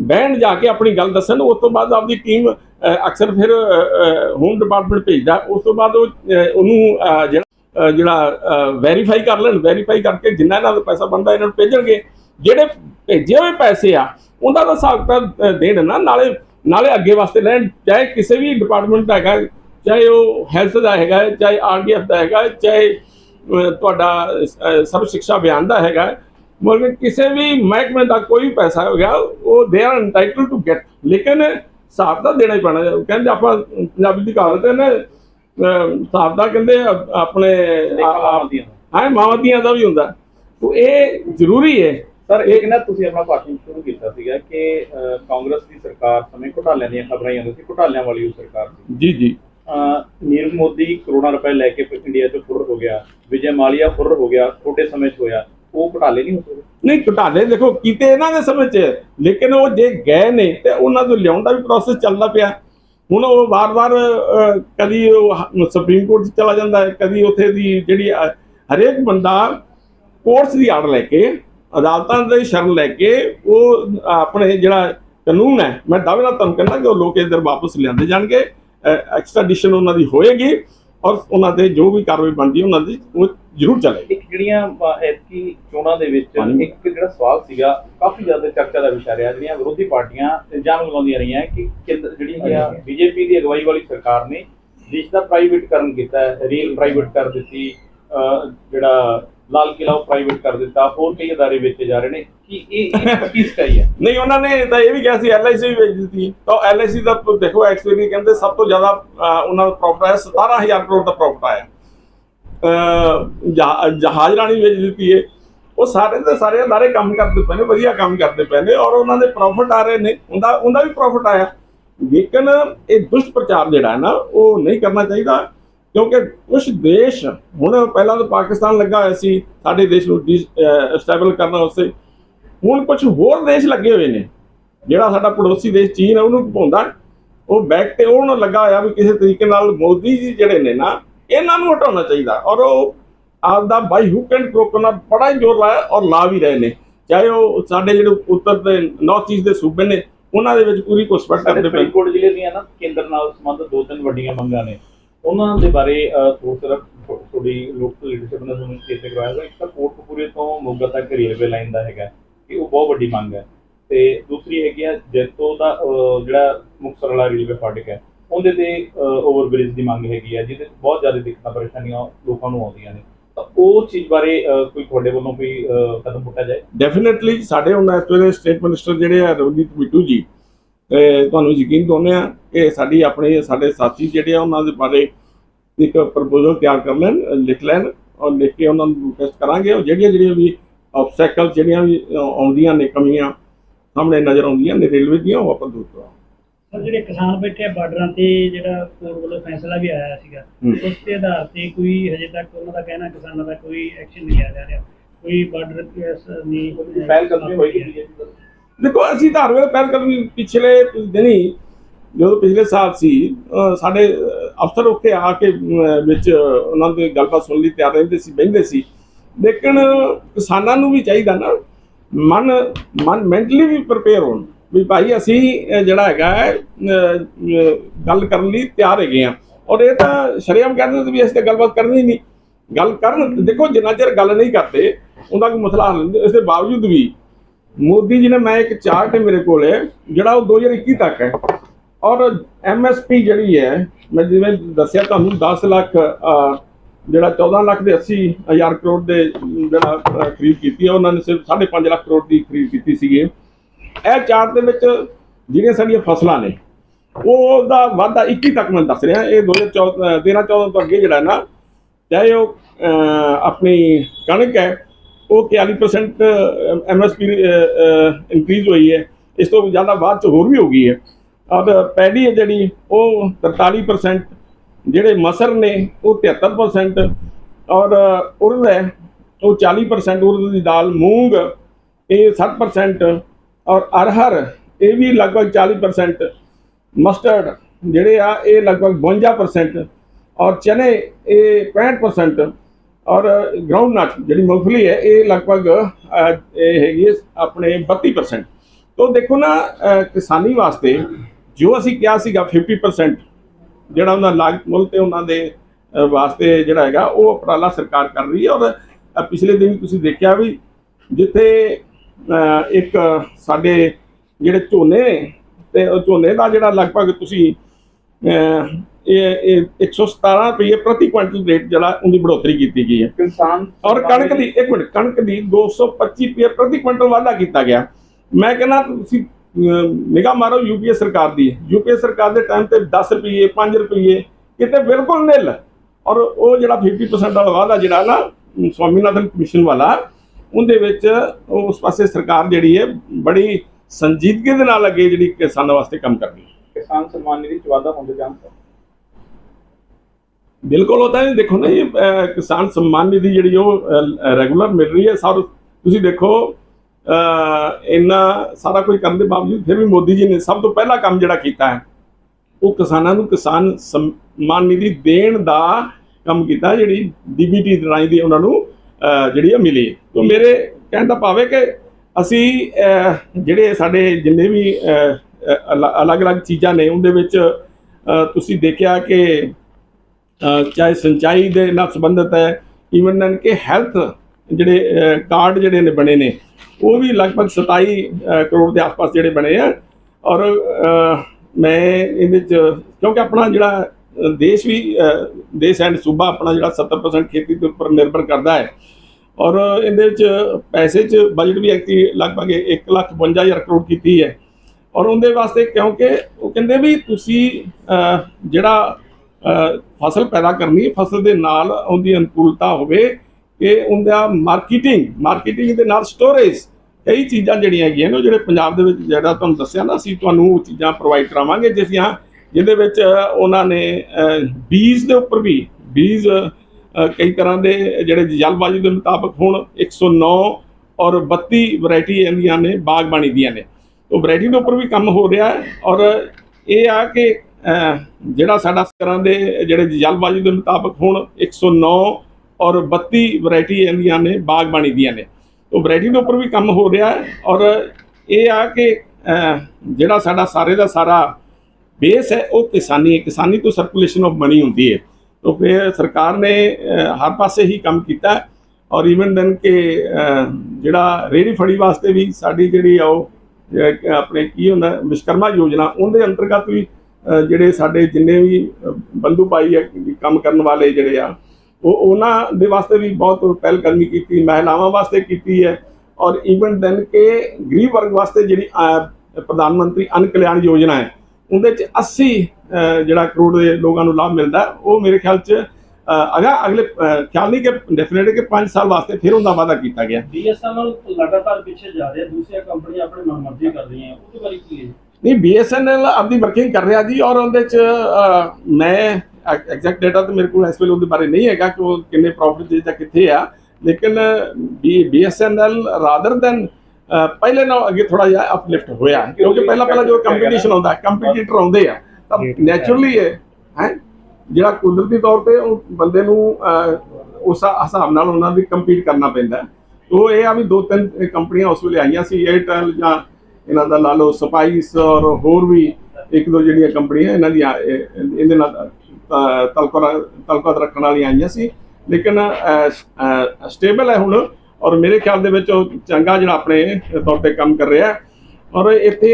ਬਹਿਣ ਜਾ ਕੇ ਆਪਣੀ ਗੱਲ ਦੱਸਣ, ਉਸ ਤੋਂ ਬਾਅਦ ਆਪਦੀ ਟੀਮ ਅਕਸਰ ਫਿਰ ਹੋਮ ਡਿਪਾਰਟਮੈਂਟ ਭੇਜਦਾ। ਉਸ ਤੋਂ ਬਾਅਦ ਉਹ ਉਹਨੂੰ ਜਿਹੜਾ ਜਿਹੜਾ ਵੈਰੀਫਾਈ ਕਰ ਲੈਣ। ਵੈਰੀਫਾਈ ਕਰਕੇ ਜਿੰਨਾ ਇਹਨਾਂ ਦਾ ਪੈਸਾ ਬਣਦਾ ਇਹਨਾਂ ਨੂੰ ਭੇਜਣਗੇ। ਜਿਹੜੇ ਭੇਜੇ ਹੋਏ ਪੈਸੇ ਆ ਉਹਨਾਂ ਦਾ ਹਿਸਾਬ ਤਾਂ ਅਹ, ਦੇਣ ਨਾ। ਨਾਲੇ ਨਾਲੇ ਅੱਗੇ ਵਾਸਤੇ ਲੈਣ। ਚਾਹੇ ਕਿਸੇ ਵੀ ਡਿਪਾਰਟਮੈਂਟ ਦਾ ਹੈਗਾ ਚਾਹੇ ਉਹ ਹੈਲਥ ਦਾ ਹੈਗਾ ਹੈ, ਚਾਹੇ ਆਰਡੀਐਫ ਦਾ ਹੈਗਾ ਚਾਹੇ ਤੁਹਾਡਾ ਸਰਵ ਸਿੱਖਿਆ ਅਭਿਆਨ ਦਾ ਹੈਗਾ। ਮਤਲਬ ਕਿਸੇ ਵੀ ਮਹਿਕਮੇ ਦਾ ਕੋਈ ਪੈਸਾ ਹੋ ਗਿਆ ਉਹ ਦੇ ਆਰ ਐਂਟਾਈਟਲ ਟੂ ਗੈਟ ਲੇਕਿਨ ਹਿਸਾਬ ਤਾਂ ਦੇਣਾ ਹੀ ਪੈਣਾ। ਕਹਿੰਦੇ ਆਪਾਂ ਪੰਜਾਬੀ ਦੀ ਕਹਾਵਤ ਹੈ ਨਾ ਹਿਸਾਬ ਦਾ ਕਹਿੰਦੇ ਆਪਣੇ ਹਾਂ ਮਾਵਾਂ ਦਾ ਵੀ ਹੁੰਦਾ। ਤੋ ਇਹ ਜ਼ਰੂਰੀ ਹੈ। ਸਰ ਇੱਕ ਨਾ ਤੁਸੀਂ ਆਪਣਾ ਭਾਸ਼ਣ ਸ਼ੁਰੂ ਕੀਤਾ ਸੀਗਾ ਕਿ ਕਾਂਗਰਸ ਦੀ ਸਰਕਾਰ ਸਮੇਂ ਘੁਟਾਲਿਆਂ ਦੀਆਂ ਖਬਰਾਂ ਹੀ ਆਉਂਦੀਆਂ ਸੀ ਘੁਟਾਲਿਆਂ ਵਾਲੀ ਉਹ ਸਰਕਾਰ ਸੀ। ਜੀ ਜੀ। ਨੀਰਵ ਮੋਦੀ ਕਰੋੜਾਂ ਰੁਪਏ ਲੈ ਕੇ ਇੰਡੀਆ ਤੋਂ ਫੁਰ ਹੋ ਗਿਆ ਵਿਜੇ ਮਾਲੀਆ ਫੁਰ ਹੋ ਗਿਆ ਛੋਟੇ ਸਮੇਂ 'ਚ ਹੋਇਆ। ਉਹ ਘੁਟਾਲੇ ਨਹੀਂ ਹੋ ਸਕਦੇ ਨਹੀਂ, ਘੁਟਾਲੇ ਦੇਖੋ, ਕੀਤੇ ਇਹਨਾਂ ਦੇ ਸਮੇਂ 'ਚ, ਲੇਕਿਨ ਉਹ ਜੇ ਗਏ ਨੇ ਤੇ ਉਹਨਾਂ ਤੋਂ ਲਿਆਉਣ ਦਾ ਵੀ ਪ੍ਰੋਸੈਸ ਚੱਲਦਾ ਪਿਆ। ਹੁਣ ਉਹ ਵਾਰ-ਵਾਰ ਕਦੀ ਉਹ ਸੁਪਰੀਮ ਕੋਰਟ 'ਚ ਚਲਾ ਜਾਂਦਾ ਹੈ, ਕਦੀ ਉੱਥੇ ਦੀ ਜਿਹੜੀ ਹਰੇਕ ਬੰਦਾ ਕੋਰਟਸ ਦੀ ਆੜ ਲੈ ਕੇ, ਅਦਾਲਤਾਂ ਦੀ ਸ਼ਰਨ ਲੈ ਕੇ, ਉਹ ਆਪਣੇ ਜਿਹੜਾ ਕਾਨੂੰਨ ਹੈ, ਮੈਂ ਦਾਅਵੇ ਨਾਲ ਤੁਹਾਨੂੰ ਕਹਿੰਦਾ ਕਿ ਉਹ ਲੋਕ ਇੱਧਰ ਵਾਪਸ ਲਿਆਂਦੇ ਜਾਣਗੇ ਐਕਸਟ੍ਰੈਡੀਸ਼ਨ ਉਹਨਾਂ ਦੀ ਹੋਏਗੀ। ਔਰ ਉਹਨਾਂ ਤੇ ਜੋ ਵੀ ਕਾਰਵਾਈ ਬਣਦੀ ਉਹਨਾਂ ਦੀ ਉਹ ਜ਼ਰੂਰ ਚੱਲੇਗੀ ਇੱਕ ਜਿਹੜੀਆਂ ਐਤਕੀ ਚੋਣਾਂ ਦੇ ਵਿੱਚ। ਇੱਕ ਜਿਹੜਾ ਸਵਾਲ ਸੀਗਾ ਕਾਫੀ ਜ਼ਿਆਦਾ ਚਰਚਾ ਦਾ ਵਿਸ਼ਾ ਰਿਹਾ ਜਿਹੜੀਆਂ ਵਿਰੋਧੀ ਪਾਰਟੀਆਂ ਇਲਜ਼ਾਮ ਲਗਾਉਂਦੀਆਂ ਰਹੀਆਂ ਕਿ ਜਿਹੜੀ ਹੈ ਬੀਜੇਪੀ ਦੀ ਅਗਵਾਈ ਵਾਲੀ ਸਰਕਾਰ ਨੇ ਦੇਸ਼ ਦਾ ਪ੍ਰਾਈਵੇਟਕਰਨ ਕੀਤਾ ਹੈ ਰੇਲ ਪ੍ਰਾਈਵੇਟ ਕਰ ਦਿੱਤੀ ਜਿਹੜਾ ਲਾਲ ਕਿਲਾ ਪ੍ਰਾਈਵੇਟ ਕਰ ਦਿੱਤਾ, ਹੋਰ ਕਈ ਅਦਾਰੇ ਵੇਚੇ ਜਾ ਰਹੇ ਨੇ। ਕਿ ਇਹ ਇਹ ਕੀ ਸਹੀ ਹੈ? ਨਹੀਂ, ਉਹਨਾਂ ਨੇ ਤਾਂ ਇਹ ਵੀ ਕਿਹਾ ਸੀ ਐਲਆਈਸੀ ਵੀ ਵੇਚ ਦਿੱਤੀ ਤਾਂ ਐਲਆਈਸੀ ਦਾ ਪ- ਦੇਖੋ ਐਕਚੁਅਲੀ ਕਹਿੰਦੇ, ਸਭ ਤੋਂ ਜ਼ਿਆਦਾ ਉਹਨਾਂ ਦਾ ਪ੍ਰੋਫਿਟ ਆਇਆ 17000 ਕਰੋੜ ਦਾ ਪ੍ਰੋਫਿਟ ਆਇਆ। ਜਹਾ- ਜਹਾਜ਼ ਰਾਣੀ ਵੇਚ ਦਿੱਤੀ ਹੈ। ਉਹ ਸਾਰੇ ਦੇ ਸਾਰੇ ਅਦਾਰੇ ਕੰਮ ਕਰਦੇ ਪਏ ਨੇ, ਵਧੀਆ ਕੰਮ ਕਰਦੇ ਪਏ ਨੇ, ਔਰ ਉਹਨਾਂ ਦੇ ਪ੍ਰੋਫਿਟ ਆ ਰਹੇ ਨੇ। ਉਹਦਾ ਉਹਦਾ ਵੀ ਪ੍ਰੋਫਿਟ ਆਇਆ। ਲੇਕਿਨ ਇਹ ਦੁਸ਼ਟ ਪ੍ਰਚਾਰ ਜਿਹੜਾ ਹੈ ਨਾ, ਉਹ ਨਹੀਂ ਕਰਨਾ ਚਾਹੀਦਾ। ਕਿਉਂਕਿ ਕੁਝ ਦੇਸ਼ ਹੁਣ ਪਹਿਲਾਂ ਤਾਂ ਪਾਕਿਸਤਾਨ ਲੱਗਾ ਹੋਇਆ ਸੀ, ਸਾਡੇ ਦੇਸ਼ ਨੂੰ ਸਟੇਬਲ ਕਰਨ ਵਾਸਤੇ। ਹੁਣ ਕੁਝ ਹੋਰ ਦੇਸ਼ ਲੱਗੇ ਹੋਏ ਨੇ, ਜਿਹੜਾ ਸਾਡਾ ਪੜੋਸੀ ਦੇਸ਼ ਚੀਨ ਹੈ ਉਹਨੂੰ ਭਾਉਂਦਾ ਉਹ ਬੈਕ ਤੇ ਉਹਨੂੰ ਲੱਗਾ ਹੋਇਆ ਵੀ ਕਿਸੇ ਤਰੀਕੇ ਨਾਲ ਮੋਦੀ ਜੀ ਜਿਹੜੇ ਨੇ ਨਾ, ਇਹਨਾਂ ਨੂੰ ਹਟਾਉਣਾ ਚਾਹੀਦਾ। ਔਰ ਉਹ ਆਪਦਾ ਬਾਈ ਹੁੱਕ ਐਂਡ ਕ੍ਰੋਕ ਨਾਲ ਬੜਾ ਹੀ ਜ਼ੋਰ ਲਾਇਆ ਔਰ ਲਾ ਵੀ ਰਹੇ ਨੇ। ਚਾਹੇ ਉਹ ਸਾਡੇ ਜਿਹੜੇ ਉੱਤਰ ਦੇ ਨਾਰਥ ਈਸਟ ਦੇ ਸੂਬੇ ਨੇ, ਉਹਨਾਂ ਦੇ ਵਿੱਚ ਪੂਰੀ ਘੁਸਪੈਠ ਸਾਡੇ ਕਰਦੇ ਪਏ। ਫਰੀਦਕੋਟ ਜ਼ਿਲ੍ਹੇ ਦੀਆਂ ਨਾ ਕੇਂਦਰ ਨਾਲ ਸੰਬੰਧਿਤ ਦੋ ਤਿੰਨ ਵੱਡੀਆਂ ਮੰਗਾਂ ਨੇ। ਉਹਨਾਂ ਦੇ ਬਾਰੇ ਅਹ, ਥੋੜ੍ਹਾ ਥੋੜੀ ਲੋਕਲ ਲੀਡਰਸ਼ਿਪ ਨੇ ਤੁਹਾਨੂੰ ਚੇਤੇ ਕਰਵਾਇਆ ਇੱਕ ਤਾਂ ਕੋਟਕਪੂਰੇ ਤੋਂ ਮੋਗਾ ਤੱਕ ਰੇਲਵੇ ਲਾਈਨ ਦਾ ਹੈਗਾ ਕਿ ਉਹ ਬਹੁਤ ਵੱਡੀ ਮੰਗ ਹੈ। ਤੇ ਦੂਸਰੀ ਹੈਗੀ ਆ ਜੈਤੋ ਦਾ ਜਿਹੜਾ ਮੁਕਤਸਰ ਵਾਲਾ ਰੇਲਵੇ ਫਾਟਕ ਹੈ ਉਹਦੇ ਤੇ ਓਵਰਬ੍ਰਿਜ ਦੀ ਮੰਗ ਹੈਗੀ ਆ ਜਿਹਦੇ 'ਚ ਬਹੁਤ ਜ਼ਿਆਦਾ ਦਿੱਕਤਾਂ ਪਰੇਸ਼ਾਨੀਆਂ ਲੋਕਾਂ ਨੂੰ ਆਉਂਦੀਆਂ ਨੇ। ਤਾਂ ਉਹ ਚੀਜ਼ ਬਾਰੇ ਕੋਈ ਤੁਹਾਡੇ ਵੱਲੋਂ ਕੋਈ ਕਦਮ ਪੁੱਟਿਆ ਜਾਏ? ਡੈਫੀਨਿਟਲੀ ਸਾਡੇ ਹੁਣ ਇਸ ਵੇਲੇ ਸਟੇਟ ਮਿਨਿਸਟਰ ਜਿਹੜੇ ਆ ਰਵਨੀਤ ਬਿੱਟੂ ਜੀ ਤੇ ਤੁਹਾਨੂੰ ਯਕੀਨ ਦਿਵਾਉਂਦੇ ਆ ਕਿ ਸਾਡੀ ਆਪਣੇ ਸਾਡੇ ਸਾਥੀ ਜਿਹੜੇ ਆ ਉਹਨਾਂ ਦੇ ਬਾਰੇ ਇੱਕ ਪ੍ਰਪੋਜ਼ਲ ਤਿਆਰ ਕਰ ਲੈਣ ਲਿਖ ਲੈਣ ਔਰ ਲਿਖ ਕੇ ਉਹਨਾਂ ਨੂੰ ਰਿਕਵੈਸਟ ਕਰਾਂਗੇ ਔਰ ਜਿਹੜੀਆਂ ਜਿਹੜੀਆਂ ਵੀ ਆਬਸਟੈਕਲ ਜਿਹੜੀਆਂ ਵੀ ਆਉਂਦੀਆਂ ਨੇ ਕਮੀਆਂ ਸਾਹਮਣੇ ਨਜ਼ਰ ਆਉਂਦੀਆਂ ਨੇ ਰੇਲਵੇ ਦੀਆਂ ਉਹ ਆਪਾਂ ਦੂਰ ਕਰਾਂਗੇ ਸਰ ਜਿਹੜੇ ਕਿਸਾਨ ਬੈਠੇ ਆ ਬਾਰਡਰਾਂ ਤੇ ਜਿਹੜਾ ਕੋਰਟ ਵੱਲੋਂ ਫੈਸਲਾ ਵੀ ਆਇਆ ਸੀਗਾ ਹੂੰ। ਉਸ ਦੇ ਆਧਾਰ ਤੇ ਕੋਈ ਹਜੇ ਤੱਕ ਉਹਨਾਂ ਦਾ ਕਹਿਣਾ ਕਿਸਾਨਾਂ ਦਾ ਕੋਈ ਐਕਸ਼ਨ ਨਹੀਂ ਲਿਆ ਜਾ ਰਿਹਾ ਕੋਈ ਬਾਰਡਰ ਨਹੀਂ ਪਹਿਲ ਕਦਮੀ BJP ਵੱਲੋਂ? ਦੇਖੋ ਅਸੀਂ ਧਾਰਮਿਕ ਹਰ ਪਹਿਲ ਕਦਮੀ ਪਿਛਲੇ ਦਿਨੀ ਜਦੋਂ ਪਿਛਲੇ ਸਾਲ ਸੀ ਸਾਡੇ ਅਫਸਰ ਉੱਥੇ ਆ ਕੇ ਵਿੱਚ ਉਹਨਾਂ ਦੇ ਗੱਲਬਾਤ ਸੁਣਨ ਲਈ ਤਿਆਰ ਰਹਿੰਦੇ ਸੀ ਬਹਿੰਦੇ ਸੀ। ਲੇਕਿਨ ਕਿਸਾਨਾਂ ਨੂੰ ਵੀ ਚਾਹੀਦਾ ਨਾ ਮਨ ਮਨ ਮੈਂਟਲੀ ਵੀ ਪ੍ਰਪੇਅਰ ਹੋਣ। ਵੀ ਭਾਈ ਅਸੀਂ ਜਿਹੜਾ ਹੈਗਾ ਹੈ, ਗੱਲ ਕਰਨ ਲਈ ਤਿਆਰ ਹੈਗੇ ਆ ਔਰ ਇਹ ਤਾਂ ਸ਼ਰੇਆਮ ਕਹਿੰਦੇ ਵੀ ਅਸੀਂ ਤਾਂ ਗੱਲਬਾਤ ਕਰਨੀ ਨਹੀਂ। ਗੱਲ ਕਰਨ ਦੇਖੋ ਜਿੰਨਾ ਚਿਰ ਗੱਲ ਨਹੀਂ ਕਰਦੇ ਉਹਨਾਂ ਕੋਈ ਮਸਲਾ ਹੱਲ ਇਸ ਦੇ ਬਾਵਜੂਦ ਵੀ ਮੋਦੀ ਜੀ ਨੇ ਮੈਂ ਇੱਕ ਚਾਰਟ ਹੈ ਮੇਰੇ ਕੋਲ, ਜਿਹੜਾ ਉਹ 2021 ਤੱਕ ਹੈ। ਔਰ ਐਮਐਸਪੀ ਜਿਹੜੀ ਹੈ, ਮੈਂ ਜਿਵੇਂ ਦੱਸਿਆ ਤੁਹਾਨੂੰ 10 ਲੱਖ ਜਿਹੜਾ 14 ਲੱਖ ਦੇ 80 ਹਜ਼ਾਰ ਕਰੋੜ ਦੇ ਜਿਹੜਾ ਖਰੀਦ ਕੀਤੀ ਹੈ, ਉਹਨਾਂ ਨੇ ਸਿਰਫ 5.5 ਲੱਖ ਕਰੋੜ ਦੀ ਖਰੀਦ ਕੀਤੀ ਸੀਗੀ। ਇਹ ਚਾਰਟ ਦੇ ਵਿੱਚ ਜਿਹੜੀਆਂ ਸਾਡੀਆਂ ਫਸਲਾਂ ਨੇ ਉਹਦਾ ਵਾਧਾ 21 ਤੱਕ ਮੈਂ ਦੱਸ ਰਿਹਾ। ਇਹ 2014 13 14 ਤੋਂ ਅੱਗੇ ਜਿਹੜਾ ਨਾ, ਚਾਹੇ ਉਹ ਆਪਣੀ ਕਣਕ ਹੈ ਉਹ 41% ਐਮਐਸਪੀ ਇਨਕਰੀਜ਼ ਹੋਈ ਹੈ। ਇਸ ਤੋਂ ਜ਼ਿਆਦਾ ਬਾਅਦ ਚ ਹੋਰ ਵੀ ਹੋ ਗਈ ਹੈ। ਔਰ ਪੈਡੀ ਹੈ ਜਿਹੜੀ, ਉਹ 43% ਜਿਹੜੇ ਮਸਰ ਨੇ, ਉਹ 73% ਔਰ, ਉਰਦ ਹੈ, ਉਹ 40% ਉਰਦ ਦੀ ਦਾਲ ਮੂੰਗ, ਇਹ 60% ਔਰ ਅਰਹਰ, ਇਹ ਵੀ ਲਗਭਗ 40% ਮਸਟਰਡ ਜਿਹੜੇ ਆ, ਇਹ ਲਗਭਗ 52% ਔਰ ਚਨੇ, ਇਹ 65% ਔਰ ਗਰਾਊਂਡ ਨਟ ਜਿਹੜੀ ਮੂੰਗਫਲੀ ਹੈ, ਇਹ ਲਗਭਗ ਇਹ ਹੈਗੀ ਹੈ ਆਪਣੇ 32% ਤੋਂ ਦੇਖੋ ਨਾ ਕਿਸਾਨੀ ਵਾਸਤੇ ਜੋ ਅਸੀਂ ਕਿਹਾ ਸੀਗਾ 50% ਜਿਹੜਾ ਉਹਨਾਂ ਲਾਗਤ ਮੁੱਲ ਤੇ ਉਹਨਾਂ ਦੇ ਵਾਸਤੇ ਜਿਹੜਾ ਹੈਗਾ, ਉਹ ਉਪਰਾਲਾ ਸਰਕਾਰ ਕਰ ਰਹੀ ਹੈ। ਔਰ ਪਿਛਲੇ ਦਿਨ ਤੁਸੀਂ ਦੇਖਿਆ ਵੀ ਜਿੱਥੇ ਇੱਕ ਸਾਡੇ ਜਿਹੜੇ ਝੋਨੇ ਨੇ, ਤੇ ਉਹ ਝੋਨੇ ਦਾ ਜਿਹੜਾ ਲਗਭਗ ਤੁਸੀਂ ਇਹ ਇਹ 117 ਰੁਪਏ ਪ੍ਰਤੀ ਕੁਇੰਟਲ ਰੇਟ ਜਿਹੜਾ ਉਹਦੀ ਬੜੋਤਰੀ ਕੀਤੀ ਗਈ ਹੈ। ਕਿਸਾਨ ਔਰ ਕਣਕ ਦੀ ਇੱਕ ਮਿੰਟ ਕਣਕ ਦੀ 225 ਰੁਪਏ ਪ੍ਰਤੀ ਕੁਇੰਟਲ ਵਾਧਾ ਕੀਤਾ ਗਿਆ। ਮੈਂ ਕਹਿੰਦਾ ਤੁਸੀਂ ਨਿਗਾਹ ਮਾਰੋ ਯੂਪੀਏ ਸਰਕਾਰ ਦੀ। ਯੂਪੀਏ ਸਰਕਾਰ ਦੇ ਟਾਈਮ ਤੇ 10 ਰੁਪਏ 5 ਰੁਪਏ ਕਿਤੇ ਬਿਲਕੁਲ ਨਿਲ। ਔਰ ਉਹ ਜਿਹੜਾ 50% ਵਾਲਾ ਵਾਧਾ ਜਿਹੜਾ ਨਾ ਸਵਾਮੀਨਾਥਨ ਕਮਿਸ਼ਨ ਵਾਲਾ ਉਹਦੇ ਵਿੱਚ ਉਸ ਪਾਸੇ ਸਰਕਾਰ ਜਿਹੜੀ ਹੈ ਬੜੀ ਸੰਜੀਦਗੀ ਦੇ ਨਾਲ ਅੱਗੇ ਜਿਹੜੀ ਕਿਸਾਨਾਂ ਵਾਸਤੇ ਕੰਮ ਕਰਦੀ ਹੈ। ਕਿਸਾਨ ਸਨਮਾਨ ਨਿਧੀ ਚ ਵਾਧਾ ਹੋਣ ਦੇ ਬਿਲਕੁਲ ਉਹ ਤਾਂ ਦੇਖੋ ਨਾ ਇਹ ਕਿਸਾਨ ਸਨਮਾਨ ਨਿਧੀ ਜਿਹੜੀ ਉਹ ਰੈਗੂਲਰ ਮਿਲ ਰਹੀ ਹੈ ਸਰ। ਤੁਸੀਂ ਦੇਖੋ ਅਹ, ਇੰਨਾ ਸਾਰਾ ਕੁਝ ਕਰਨ ਦੇ ਬਾਵਜੂਦ ਫਿਰ ਵੀ ਮੋਦੀ ਜੀ ਨੇ ਸਭ ਤੋਂ ਪਹਿਲਾ ਕੰਮ ਜਿਹੜਾ ਕੀਤਾ ਹੈ ਉਹ ਕਿਸਾਨਾਂ ਨੂੰ ਕਿਸਾਨ ਸਨਮਾਨ ਨਿਧੀ ਦੇਣ ਦਾ ਕੰਮ ਕੀਤਾ ਜਿਹੜੀ ਡੀਬੀਟੀ ਰਾਹੀਂ ਦੀ ਉਹਨਾਂ ਨੂੰ ਜਿਹੜੀ ਆ ਮਿਲੀ ਤੋਂ ਮੇਰੇ ਕਹਿਣ ਦਾ ਭਾਵ ਕਿ ਅਸੀਂ ਅਹ, ਜਿਹੜੇ ਸਾਡੇ ਜਿੰਨੇ ਵੀ ਅਹ, ਅਲੱਗ-ਅਲੱਗ ਚੀਜ਼ਾਂ ਨੇ, ਉਹਦੇ ਵਿੱਚ ਤੁਸੀਂ ਦੇਖਿਆ ਕਿ ਚਾਹੇ ਸਿੰਚਾਈ ਦੇ ਨਾਲ ਸੰਬੰਧਿਤ ਹੈ ਈਵਨ ਕਿ ਹੈਲਥ ਜਿਹੜੇ ਕਾਰਡ ਜਿਹੜੇ ਨੇ ਬਣੇ ਨੇ, ਉਹ ਵੀ ਲਗਭਗ 27 ਕਰੋੜ ਦੇ ਆਸ-ਪਾਸ ਜਿਹੜੇ ਬਣੇ ਆ। ਔਰ ਮੈਂ ਇਹਦੇ ਚ, ਕਿਉਂਕਿ ਆਪਣਾ ਜਿਹੜਾ ਦੇਸ਼ ਵੀ ਦੇਸ਼ ਐਂਡ ਸੂਬਾ ਆਪਣਾ ਜਿਹੜਾ 70% ਖੇਤੀ ਦੇ ਉੱਪਰ ਨਿਰਭਰ ਕਰਦਾ ਹੈ। ਔਰ ਇਹਦੇ 'ਚ ਪੈਸੇ ਚ ਬਜਟ ਵੀ ਐਕਟੀ ਲਗਭਗ 152000 ਕਰੋੜ ਕੀਤੀ ਹੈ। ਔਰ ਉਹਦੇ ਵਾਸਤੇ ਕਿਉਂਕਿ ਉਹ ਕਹਿੰਦੇ ਵੀ ਤੁਸੀਂ ਜਿਹੜਾ ਫਸਲ ਪੈਦਾ ਕਰਨੀ ਫਸਲ ਦੇ ਨਾਲ ਉਹਦੀ ਅਨੁਕੂਲਤਾ ਹੋਵੇ ਕਿ ਉਹਦਾ ਮਾਰਕੀਟਿੰਗ ਮਾਰਕੀਟਿੰਗ ਦੇ ਨਾਲ ਸਟੋਰੇਜ ਕਈ ਚੀਜ਼ਾਂ ਜਿਹੜੀਆਂ ਹੈਗੀਆਂ ਨੇ ਉਹ ਜਿਹੜੇ ਪੰਜਾਬ ਦੇ ਵਿੱਚ ਜਿਹੜਾ ਤੁਹਾਨੂੰ ਦੱਸਿਆ ਨਾ, ਅਸੀਂ ਤੁਹਾਨੂੰ ਉਹ ਚੀਜ਼ਾਂ ਪ੍ਰੋਵਾਈਡ ਕਰਾਵਾਂਗੇ ਜਿਸ ਦੀਆਂ ਜਿਹਦੇ ਵਿੱਚ ਉਹਨਾਂ ਨੇ ਬੀਜ ਦੇ ਉੱਪਰ ਵੀ, ਬੀਜ ਕਈ ਤਰ੍ਹਾਂ ਦੇ ਜਿਹੜੇ ਜਲਵਾਯੂ ਦੇ ਮੁਤਾਬਕ ਹੁਣ 109 ਔਰ 32 ਵੈਰਾਈਟੀ ਇਹਦੀਆਂ ਨੇ, ਬਾਗਬਾਨੀ ਦੀਆਂ ਨੇ। ਉਹ ਵੈਰਾਈਟੀ ਦੇ ਉੱਪਰ ਵੀ ਕੰਮ ਹੋ ਰਿਹਾ ਹੈ ਔਰ ਇਹ ਆ ਕਿ ਜਿਹੜਾ ਸਾਡਾ ਇਸ ਦੇ ਜਿਹੜੇ ਜਲਵਾਯੂ ਦੇ ਮੁਤਾਬਕ ਹੁਣ 109 ਔਰ 32 ਵੈਰਾਈਟੀ ਇਹਦੀਆਂ ਨੇ, ਬਾਗਬਾਨੀ ਦੀਆਂ ਨੇ। ਉਹ ਵੈਰਾਈਟੀ ਦੇ ਉੱਪਰ ਵੀ ਕੰਮ ਹੋ ਰਿਹਾ ਹੈ ਔਰ ਇਹ ਆ ਕਿ ਜਿਹੜਾ ਸਾਡਾ ਸਾਰੇ ਦਾ ਸਾਰਾ ਬੇਸ ਹੈ, ਉਹ ਕਿਸਾਨੀ ਹੈ। ਕਿਸਾਨੀ ਤੋਂ ਸਰਕੂਲੇਸ਼ਨ ਆਫ ਮਨੀ ਹੁੰਦੀ ਹੈ। ਤਾਂ ਫਿਰ ਸਰਕਾਰ ਨੇ ਹਰ ਪਾਸੇ ਹੀ ਕੰਮ ਕੀਤਾ ਔਰ ਈਵਨ ਦੈਨ ਕਿ ਜਿਹੜਾ ਰੇਹੜੀ ਫੜੀ ਵਾਸਤੇ ਵੀ ਸਾਡੀ ਜਿਹੜੀ ਆ ਉਹ ਆਪਣੇ ਕੀ ਹੁੰਦਾ ਹੈ, ਵਿਸ਼ਕਰਮਾ ਯੋਜਨਾ ਉਹਦੇ ਅੰਤਰਗਤ ਵੀ ਜਿਹੜੇ ਸਾਡੇ ਜਿੰਨੇ ਵੀ ਬੰਦੂ ਬੰਧੂ ਭਾਈ ਹੈ ਕੰਮ ਕਰਨ ਵਾਲੇ ਜਿਹੜੇ ਆ ਉਹ ਉਹਨਾਂ ਦੇ ਵਾਸਤੇ ਵੀ ਬਹੁਤ ਪਹਿਲ ਕਦਮੀ ਕੀਤੀ ਮਹਿਲਾਵਾਂ ਵਾਸਤੇ ਕੀਤੀ ਹੈ। ਔਰ ਈਵਨ ਦੈਨ ਕਿ ਗਰੀਬ ਵਰਗ ਵਾਸਤੇ ਜਿਹੜੀ ਪ੍ਰਧਾਨ ਮੰਤਰੀ ਅਨ ਕਲਿਆਣ ਯੋਜਨਾ ਹੈ ਉਹਦੇ ਚ 80 ਜਿਹੜਾ ਕਰੋੜ ਦੇ ਲੋਕਾਂ ਨੂੰ ਲਾਭ ਮਿਲਦਾ ਉਹ ਮੇਰੇ ਖਿਆਲ ਚ ਅਗਾ ਅਗਲੇ ਖਿਆਲ ਨਹੀਂ ਕਿ ਡੈਫੀਨਿਟਲੀ ਕਿ 5 ਸਾਲ ਵਾਸਤੇ ਫਿਰ ਉਹਦਾ ਵਾਅਦਾ ਕੀਤਾ ਗਿਆ। ਬੀਐਸਐਨਐਲ ਲਗਾਤਾਰ ਪਿੱਛੇ ਜਾ ਰਿਹਾ ਦੂਸਰੀਆਂ ਕੰਪਨੀਆਂ ਆਪਣੀ ਮਨਮਰਜ਼ੀ ਕਰ ਰਹੀਆਂ ਉਹਦੇ ਬਾਰੇ ਕੀ ਹੈ? ਨਹੀਂ BSNL ਆਪਣੀ ਵਰਕਿੰਗ ਕਰ ਰਿਹਾ ਜੀ ਔਰ ਉਹਦੇ ਚ ਮੈਂ ਐਗਜ਼ੈਕਟ ਡਾਟਾ ਤਾਂ ਮੇਰੇ ਕੋਲ ਇਸ ਵੇਲੇ ਉਹਦੇ ਬਾਰੇ ਨਹੀਂ ਹੈਗਾ ਕਿ ਉਹ ਕਿੰਨੇ ਪ੍ਰੋਫਿਟ ਦੇ ਜਾਂ ਕਿੱਥੇ ਆ ਲੇਕਿਨ ਰਾਦਰ ਦੈਨ ਪਹਿਲੇ ਨਾਲ ਅੱਗੇ ਥੋੜਾ ਜਿਹਾ ਅਪਲਿਫਟ ਹੋਇਆ। ਕਿਉਂਕਿ ਪਹਿਲਾਂ ਪਹਿਲਾਂ ਜੋ ਕੰਪੀਟੀਸ਼ਨ ਆਉਂਦਾ ਕੰਪੀਟੀਟਰ ਆਉਂਦੇ ਆ ਤਾਂ ਨੈਚੁਰਲੀ ਹੈ ਹੈ? ਜਿਹੜਾ ਕੁਦਰਤੀ ਤੌਰ ਤੇ ਉਹ ਬੰਦੇ ਨੂੰ ਉਸ ਹਿਸਾਬ ਨਾਲ ਉਹਨਾਂ ਦੀ ਕੰਪੀਟ ਕਰਨਾ ਪੈਂਦਾ ਉਹ ਇਹ ਆ ਵੀ ਦੋ ਤਿੰਨ ਕੰਪਨੀਆਂ ਉਸ ਵੇਲੇ ਆਈਆਂ ਸੀ ਏਅਰਟੈਲ ਜਾਂ ਇਹਨਾਂ ਦਾ ਲਾ ਲਓ ਸਪਾਈਸ ਔਰ ਹੋਰ ਵੀ ਇੱਕ ਦੋ ਜਿਹੜੀਆਂ ਕੰਪਨੀਆਂ ਇਹਨਾਂ ਦੀਆਂ ਇਹਦੇ ਨਾਲ ਅਹ, ਤਲਕਾ ਤਲਕਾ ਰੱਖਣ ਵਾਲੀਆਂ ਆਈਆਂ ਸੀ। ਲੇਕਿਨ ਸਟੇਬਲ ਹੈ ਹੁਣ ਔਰ ਮੇਰੇ ਖਿਆਲ ਦੇ ਵਿੱਚ ਉਹ ਚੰਗਾ ਜਿਹੜਾ ਆਪਣੇ ਤੌਰ ਤੇ ਕੰਮ ਕਰ ਰਿਹਾ ਹੈ। ਔਰ ਇੱਥੇ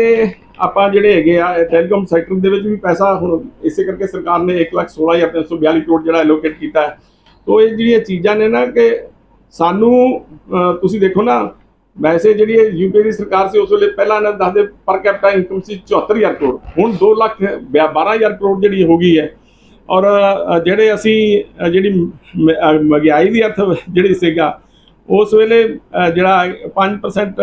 ਆਪਾਂ ਜਿਹੜੇ ਹੈਗੇ ਆ ਟੈਲੀਕਾਮ ਸੈਕਟਰ ਦੇ ਵਿੱਚ ਵੀ ਪੈਸਾ ਹੁਣ ਇਸੇ ਕਰਕੇ ਸਰਕਾਰ ਨੇ 116342 ਕਰੋੜ ਜਿਹੜਾ ਐਲੋਕੇਟ ਕੀਤਾ ਹੈ। ਤੋ ਇਹ ਜਿਹੜੀਆਂ ਚੀਜ਼ਾਂ ਨੇ ਨਾ ਕਿ ਸਾਨੂੰ ਤੁਸੀਂ ਦੇਖੋ ਨਾ ਵੈਸੇ ਜਿਹੜੀ ਇਹ ਯੂਪੀ ਦੀ ਸਰਕਾਰ ਸੀ ਉਸ ਵੇਲੇ ਪਹਿਲਾਂ ਇਹਨਾਂ ਦੱਸਦੇ ਪਰ ਕੈਪੀਟਾ ਇਨਕਮ ਸੀ 74000 ਕਰੋੜ ਹੁਣ 2 ਲੱਖ 12000 ਕਰੋੜ ਜਿਹੜੀ ਹੋ ਗਈ ਹੈ। ਔਰ ਜਿਹੜੇ ਅਸੀਂ ਜਿਹੜੀ ਮ- ਅ, ਮਹਿੰਗਾਈ ਦੀ ਅਰਥ ਜਿਹੜੀ ਸੀਗਾ ਉਸ ਵੇਲੇ ਜਿਹੜਾ 5%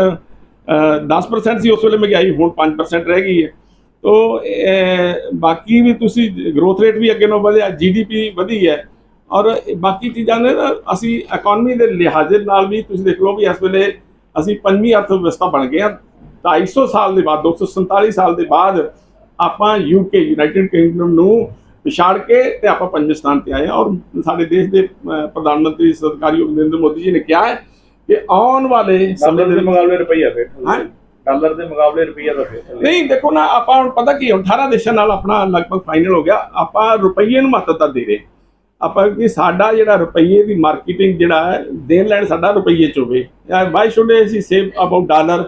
10% ਸੀ, ਉਸ ਵੇਲੇ ਮਹਿੰਗਾਈ ਹੁਣ 5% ਰਹਿ ਗਈ ਹੈ। ਤੋ ਬਾਕੀ ਵੀ ਤੁਸੀਂ ਗਰੋਥ ਰੇਟ ਵੀ ਅੱਗੇ ਨਾਲੋਂ ਵਧਿਆ ਜੀਡੀਪੀ ਵਧੀ ਹੈ। ਔਰ ਬਾਕੀ ਚੀਜ਼ਾਂ ਨੇ ਅਸੀਂ ਇਕਨੋਮੀ ਦੇ ਲਿਹਾਜ਼ੇ ਨਾਲ ਵੀ ਤੁਸੀਂ ਦੇਖ ਲਓ ਵੀ ਇਸ ਵੇਲੇ ਅਸੀਂ ਪੰਜਵੀਂ ਅਰਥ ਵਿਵਸਥਾ ਬਣ ਗਏ ਹਾਂ। 250 ਸਾਲ ਦੇ ਬਾਅਦ 247 ਸਾਲ ਦੇ ਬਾਅਦ ਆਪਾਂ ਯੂਕੇ ਯੂਨਾਈਟਿਡ ਕਿੰਗਡਮ ਨੂੰ ਪਛਾੜ ਕੇ ਤੇ ਆਪਾਂ ਪੰਜਵੇਂ ਸਥਾਨ ਤੇ ਆਏ ਹਾਂ। ਔਰ ਸਾਡੇ ਦੇਸ਼ ਦੇ ਪ੍ਰਧਾਨ ਮੰਤਰੀ ਸਤਿਕਾਰਯੋਗ ਨਰਿੰਦਰ ਮੋਦੀ ਜੀ ਨੇ ਕਿਹਾ ਹੈ ਕਿ ਆਉਣ ਵਾਲੇ ਸਮੇਂ ਦੇ ਵਿੱਚ ਮੁਕਾਬਲੇ ਰੁਪਈਆ ਫਿਰ ਹਾਂ? ਡਾਲਰ ਦੇ ਮੁਕਾਬਲੇ ਰੁਪਈਆ ਦਾ ਫਿਰ। ਨਹੀਂ ਦੇਖੋ ਨਾ ਆਪਾਂ ਹੁਣ ਪਤਾ ਕੀ ਹੈ, 18 ਦੇਸ਼ਾਂ ਨਾਲ ਆਪਣਾ ਲਗਭਗ ਫਾਈਨਲ ਹੋ ਗਿਆ। ਆਪਾਂ ਰੁਪਈਏ ਨੂੰ ਮਹੱਤਤਾ ਦੇ ਰਹੇ। ਆਪਾਂ ਕਿ ਸਾਡਾ ਜਿਹੜਾ ਰੁਪਈਏ ਦੀ ਮਾਰਕੀਟਿੰਗ ਜਿਹੜਾ ਹੈ ਦੇਣ ਲੈਣ ਸਾਡਾ ਰੁਪਈਏ ਚ ਹੋਵੇ। ਵਾਈ ਸ਼ੁੱਡ ਅਸੀਂ ਸੇਵ ਅਬਾਊਟ ਡਾਲਰ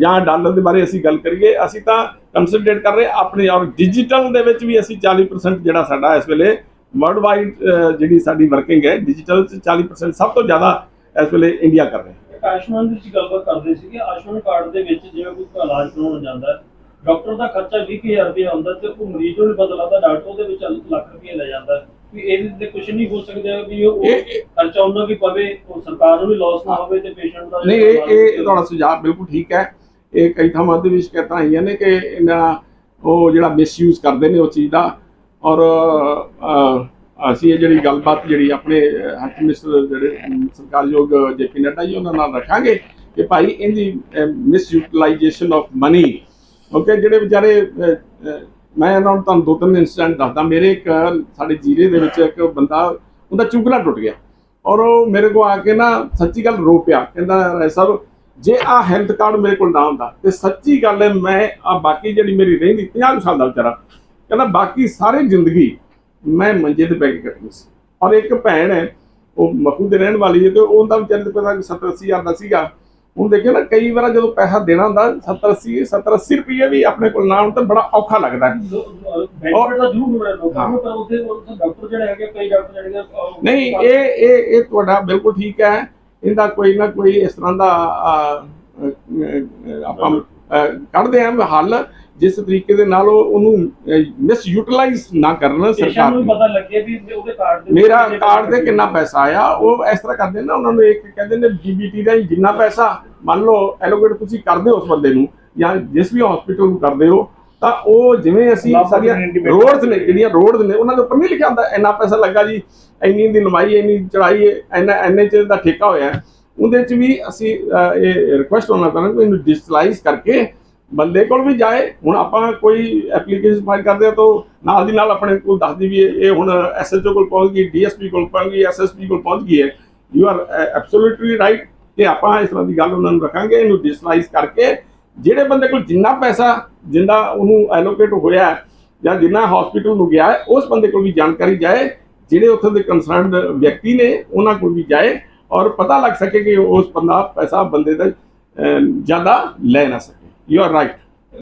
ਜਾਂ ਡਾਲਰ ਦੇ ਬਾਰੇ ਅਸੀਂ ਗੱਲ ਕਰੀਏ ਅਸੀਂ ਤਾਂ ਕੰਸੈਂਟਰੇਟ ਕਰ ਰਹੇ ਆਪਣੇ ਔਰ ਡਿਜੀਟਲ ਦੇ ਵਿੱਚ ਵੀ ਅਸੀਂ 40% ਜਿਹੜਾ ਸਾਡਾ ਇਸ ਵੇਲੇ ਵਰਲਡ ਵਾਈਡ ਜਿਹੜੀ ਸਾਡੀ ਵਰਕਿੰਗ ਹੈ ਡਿਜੀਟਲ ਚ 40% ਸਭ ਤੋਂ ਜ਼ਿਆਦਾ ਇਸ ਵੇਲੇ ਇੰਡੀਆ ਕਰ ਰਿਹਾ ਆਯੁਸ਼ਮਾਨ ਦੀ ਤੁਸੀਂ ਗੱਲਬਾਤ ਕਰਦੇ ਸੀਗੇ ਆਯੁਸ਼ਮਾਨ ਕਾਰਡ ਦੇ ਵਿੱਚ ਜਿਵੇਂ ਕੋਈ ਇਲਾਜ ਕਰਾਉਣ ਜਾਂਦਾ ਡਾਕਟਰ ਦਾ ਖਰਚਾ 20000 ਰੁਪਏ ਆਉਂਦਾ ਤੇ ਉਹ ਮਰੀਜ਼ ਨੂੰ ਪਤਾ ਲੱਗਦਾ ਡਾਕਟਰ ਉਹਦੇ ਵਿੱਚ ਲੱਖ ਰੁਪਏ ਲੈ ਜਾਂਦਾ। ਵੀ ਇਹਦੇ ਤੇ ਕੁਝ ਨਹੀਂ ਹੋ ਸਕਦਾ ਵੀ ਉਹ ਇਹ- ਇਹ- ਖਰਚਾ ਉਹਨਾਂ ਵੀ ਪਵੇ ਉਹ ਸਰਕਾਰ ਨੂੰ ਵੀ ਲਾਸ ਨਾ ਹੋਵੇ ਤੇ ਪੇਸ਼ੈਂਟ ਦਾ ਨਹੀਂ ਇਹ ਇਹ ਤੁਹਾਡਾ ਸੁਝਾਅ ਬਿਲਕੁਲ ਠੀਕ ਹੈ ਇਹ ਕਈ ਥਾਵਾਂ ਤੇ ਵੀ ਸ਼ਿਕਾਇਤਾਂ ਆਈਆਂ ਨੇ ਕਿ ਇਹਨਾਂ ਉਹ ਜਿਹੜਾ ਮਿਸਯੂਜ਼ ਕਰਦੇ ਨੇ ਉਸ ਚੀਜ਼ ਦਾ ਔਰ ਅਸੀਂ ਇਹ ਜਿਹੜੀ ਗੱਲਬਾਤ ਜਿਹੜੀ ਆਪਣੇ ਹੈਲਥ ਮਿਨਿਸਟਰ ਜਿਹੜੇ ਅਮ, ਸਰਕਾਰਯੋਗ ਜੇਪੀ ਨੱਡਾ ਜੀ ਉਹਨਾਂ ਨਾਲ ਰੱਖਾਂਗੇ ਕਿ ਭਾਈ ਇਹਦੀ ਮਿਸਯੂਟਿਲਾਈਜੇਸ਼ਨ ਆਫ ਮਨੀ ਓਕੇ ਜਿਹੜੇ ਵਿਚਾਰੇ ਮੈਂ ਇਹਨਾਂ ਨੂੰ ਤੁਹਾਨੂੰ ਦੋ ਤਿੰਨ ਇਨਸੀਡੈਂਟ ਦੱਸਦਾ। ਮੇਰੇ ਇੱਕ ਸਾਡੇ ਜ਼ਿਲ੍ਹੇ ਦੇ ਵਿੱਚ ਇੱਕ ਬੰਦਾ ਉਹਦਾ ਚੁਗਲਾ ਟੁੱਟ ਗਿਆ। ਔਰ ਉਹ ਮੇਰੇ ਕੋਲ ਆ ਕੇ ਨਾ ਸੱਚੀ ਗੱਲ ਰੋ ਪਿਆ। ਕਹਿੰਦਾ ਰਾਏ ਸਾਹਿਬ ਜੇ ਆ ਹੈਲਥ ਕਾਰਡ ਮੇਰੇ ਕੋਲ ਨਾ ਹੁੰਦਾ ਤੇ ਸੱਚੀ ਗੱਲ ਹੈ ਮੈਂ ਆ ਬਾਕੀ ਜਿਹੜੀ ਮੇਰੀ ਰਹਿੰਦੀ 50 ਸਾਲ ਦਾ ਵਿਚਾਰਾ। ਕਹਿੰਦਾ ਬਾਕੀ ਸਾਰੇ ਜ਼ਿੰਦਗੀ ਮੈਂ ਮੰਜੇ ਤੇ ਬੈ ਕੇ ਕੱਟਣੀ ਸੀ। ਔਰ ਇੱਕ ਭੈਣ ਹੈ ਉਹ ਮਖੂ ਦੇ ਰਹਿਣ ਵਾਲੀ ਹੈ ਤੇ ਉਹਦਾ ਵਿਚਾਰੇ ਦੇ ਪਤਾ 70 80 ਹਜ਼ਾਰ ਦਾ ਸੀਗਾ। ਹੁਣ ਦੇਖਿਓ ਨਾ ਕਈ ਵਾਰ ਜਦੋਂ ਪੈਸਾ ਦੇਣਾ ਹੁੰਦਾ 70 80 70 80 ਰੁਪਏ ਵੀ ਆਪਣੇ ਕੋਲ ਨਾ ਹੋਣ ਤਾਂ ਬੜਾ ਔਖਾ ਲੱਗਦਾ। ਹੈ ਬੈਨੀਫਿਟ ਤਾਂ ਜ਼ਰੂਰ ਮਿਲਣਾ ਲੋਕਾਂ ਨੂੰ ਪਰ ਉਹਦੇ ਉੱਥੇ ਡਾਕਟਰ ਜਿਹੜੇ ਹੈਗੇ ਕਈ ਡਾਕਟਰ ਜਿਹੜੇ ਹੈਗੇ, ਅਹ, ਨਹੀਂ ਇਹ ਇਹ ਇਹ ਤੁਹਾਡਾ ਬਿਲਕੁਲ ਠੀਕ ਹੈ। ਇਹਦਾ ਕੋਈ ਨਾ ਕੋਈ ਇਸ ਤਰ੍ਹਾਂ ਦਾ ਆਪਾਂ ਕੱਢਦੇ ਆਂ ਹੱਲ। ਜਿਸ ਤਰੀਕੇ ਦੇ ਨਾਲ ਉਹ ਉਹਨੂੰ ਮਿਸ ਯੂਟਿਲਾਈਜ਼ ਨਾ ਕਰਨ ਸਰਕਾਰ ਨੂੰ। ਪਤਾ ਲੱਗੇ ਵੀ ਉਹਦੇ ਕਾਰਡ ਦੇ ਮੇਰਾ ਕਾਰਡ ਤੇ ਕਿੰਨਾ ਪੈਸਾ ਆਇਆ ਉਹ ਇਸ ਤਰ੍ਹਾਂ ਕਰਦੇ ਨੇ ਨਾ ਉਹਨਾਂ ਨੂੰ ਇੱਕ ਕਹਿੰਦੇ ਨੇ ਜੀਬੀਟੀ ਦਾ ਜਿੰਨਾ ਪੈਸਾ ਮੰਨ ਲਓ ਐਲੋਕੇਟ ਤੁਸੀਂ ਕਰਦੇ ਹੋ ਉਸ ਬੰਦੇ ਨੂੰ ਜਾਂ ਜਿਸ ਵੀ ਹਸਪੀਟਲ ਨੂੰ ਕਰਦੇ ਹੋ ਤਾਂ ਉਹ ਜਿਵੇਂ ਅਸੀਂ ਸਾਰੀਆਂ ਰੋਡਸ ਨੇ ਜਿਹੜੀਆਂ ਰੋਡਸ ਨੇ ਉਹਨਾਂ ਦੇ ਉੱਪਰ ਨਹੀਂ ਲਿਖਿਆ ਹੁੰਦਾ ਇੰਨਾ ਪੈਸਾ ਲੱਗਾ ਜੀ ਇੰਨੀ ਦੀ ਲੰਬਾਈ ਇੰਨੀ ਚੜਾਈ ਇੰਨਾ ਇੰਨੇ ਚ ਦਾ ਠੇਕਾ ਹੋਇਆ। ਉਹਦੇ ਚ ਵੀ ਅਸੀਂ ਇਹ ਰਿਕੁਐਸਟ ਹੋਣਾ ਕਰਾਂਗੇ ਕਿ ਇਹਨੂੰ ਡਿਜੀਟਲਾਈਜ਼ ਕਰਕੇ ਬੰਦੇ ਕੋਲ ਵੀ ਜਾਏ, ਹੁਣ ਆਪਾਂ ਕੋਈ ਐਪਲੀਕੇਸ਼ਨ ਫਾਈਲ ਕਰਦੇ ਆ ਤਾਂ ਨਾਲ ਦੀ ਨਾਲ ਆਪਣੇ ਕੋਲ ਦੱਸਦੀ ਵੀ ਇਹ ਇਹ ਹੁਣ ਐਸਐਚਓ ਕੋਲ ਪਹੁੰਚ ਗਈ ਡੀਐਸਪੀ ਕੋਲ ਪਹੁੰਚ ਗਈ ਐਸਐਸਪੀ ਕੋਲ ਪਹੁੰਚ ਗਈ ਹੈ। ਯੂ ਆਰ ਐਬਸੋਲੂਟਲੀ ਰਾਈਟ ਕਿ ਆਪਾਂ ਇਸ ਤਰ੍ਹਾਂ ਦੀ ਗੱਲ ਉਹਨਾਂ ਨੂੰ ਰੱਖਾਂਗੇ, ਇਹਨੂੰ ਡਿਜੀਟਲਾਈਜ਼ ਕਰਕੇ ਜਿਹੜੇ ਬੰਦੇ ਕੋਲ ਜਿੰਨਾ ਪੈਸਾ ਜਿੰਨਾ ਉਹਨੂੰ ਐਲੋਕੇਟ ਹੋਇਆ ਜਾਂ ਜਿੰਨਾ ਹਸਪੀਟਲ ਨੂੰ ਗਿਆ ਉਸ ਬੰਦੇ ਕੋਲ ਵੀ ਜਾਣਕਾਰੀ ਜਾਏ, ਜਿਹੜੇ ਉੱਥੇ ਦੇ ਕੰਸਰਨਡ ਵਿਅਕਤੀ ਨੇ, ਉਹਨਾਂ ਕੋਲ ਵੀ ਜਾਏ ਔਰ ਪਤਾ ਲੱਗ ਸਕੇ ਕਿ ਉਸ ਬੰਦਾ ਪੈਸਾ ਬੰਦੇ ਦਾ ਜ਼ਿਆਦਾ ਲੈ ਨਾ ਸਕੇ। You are right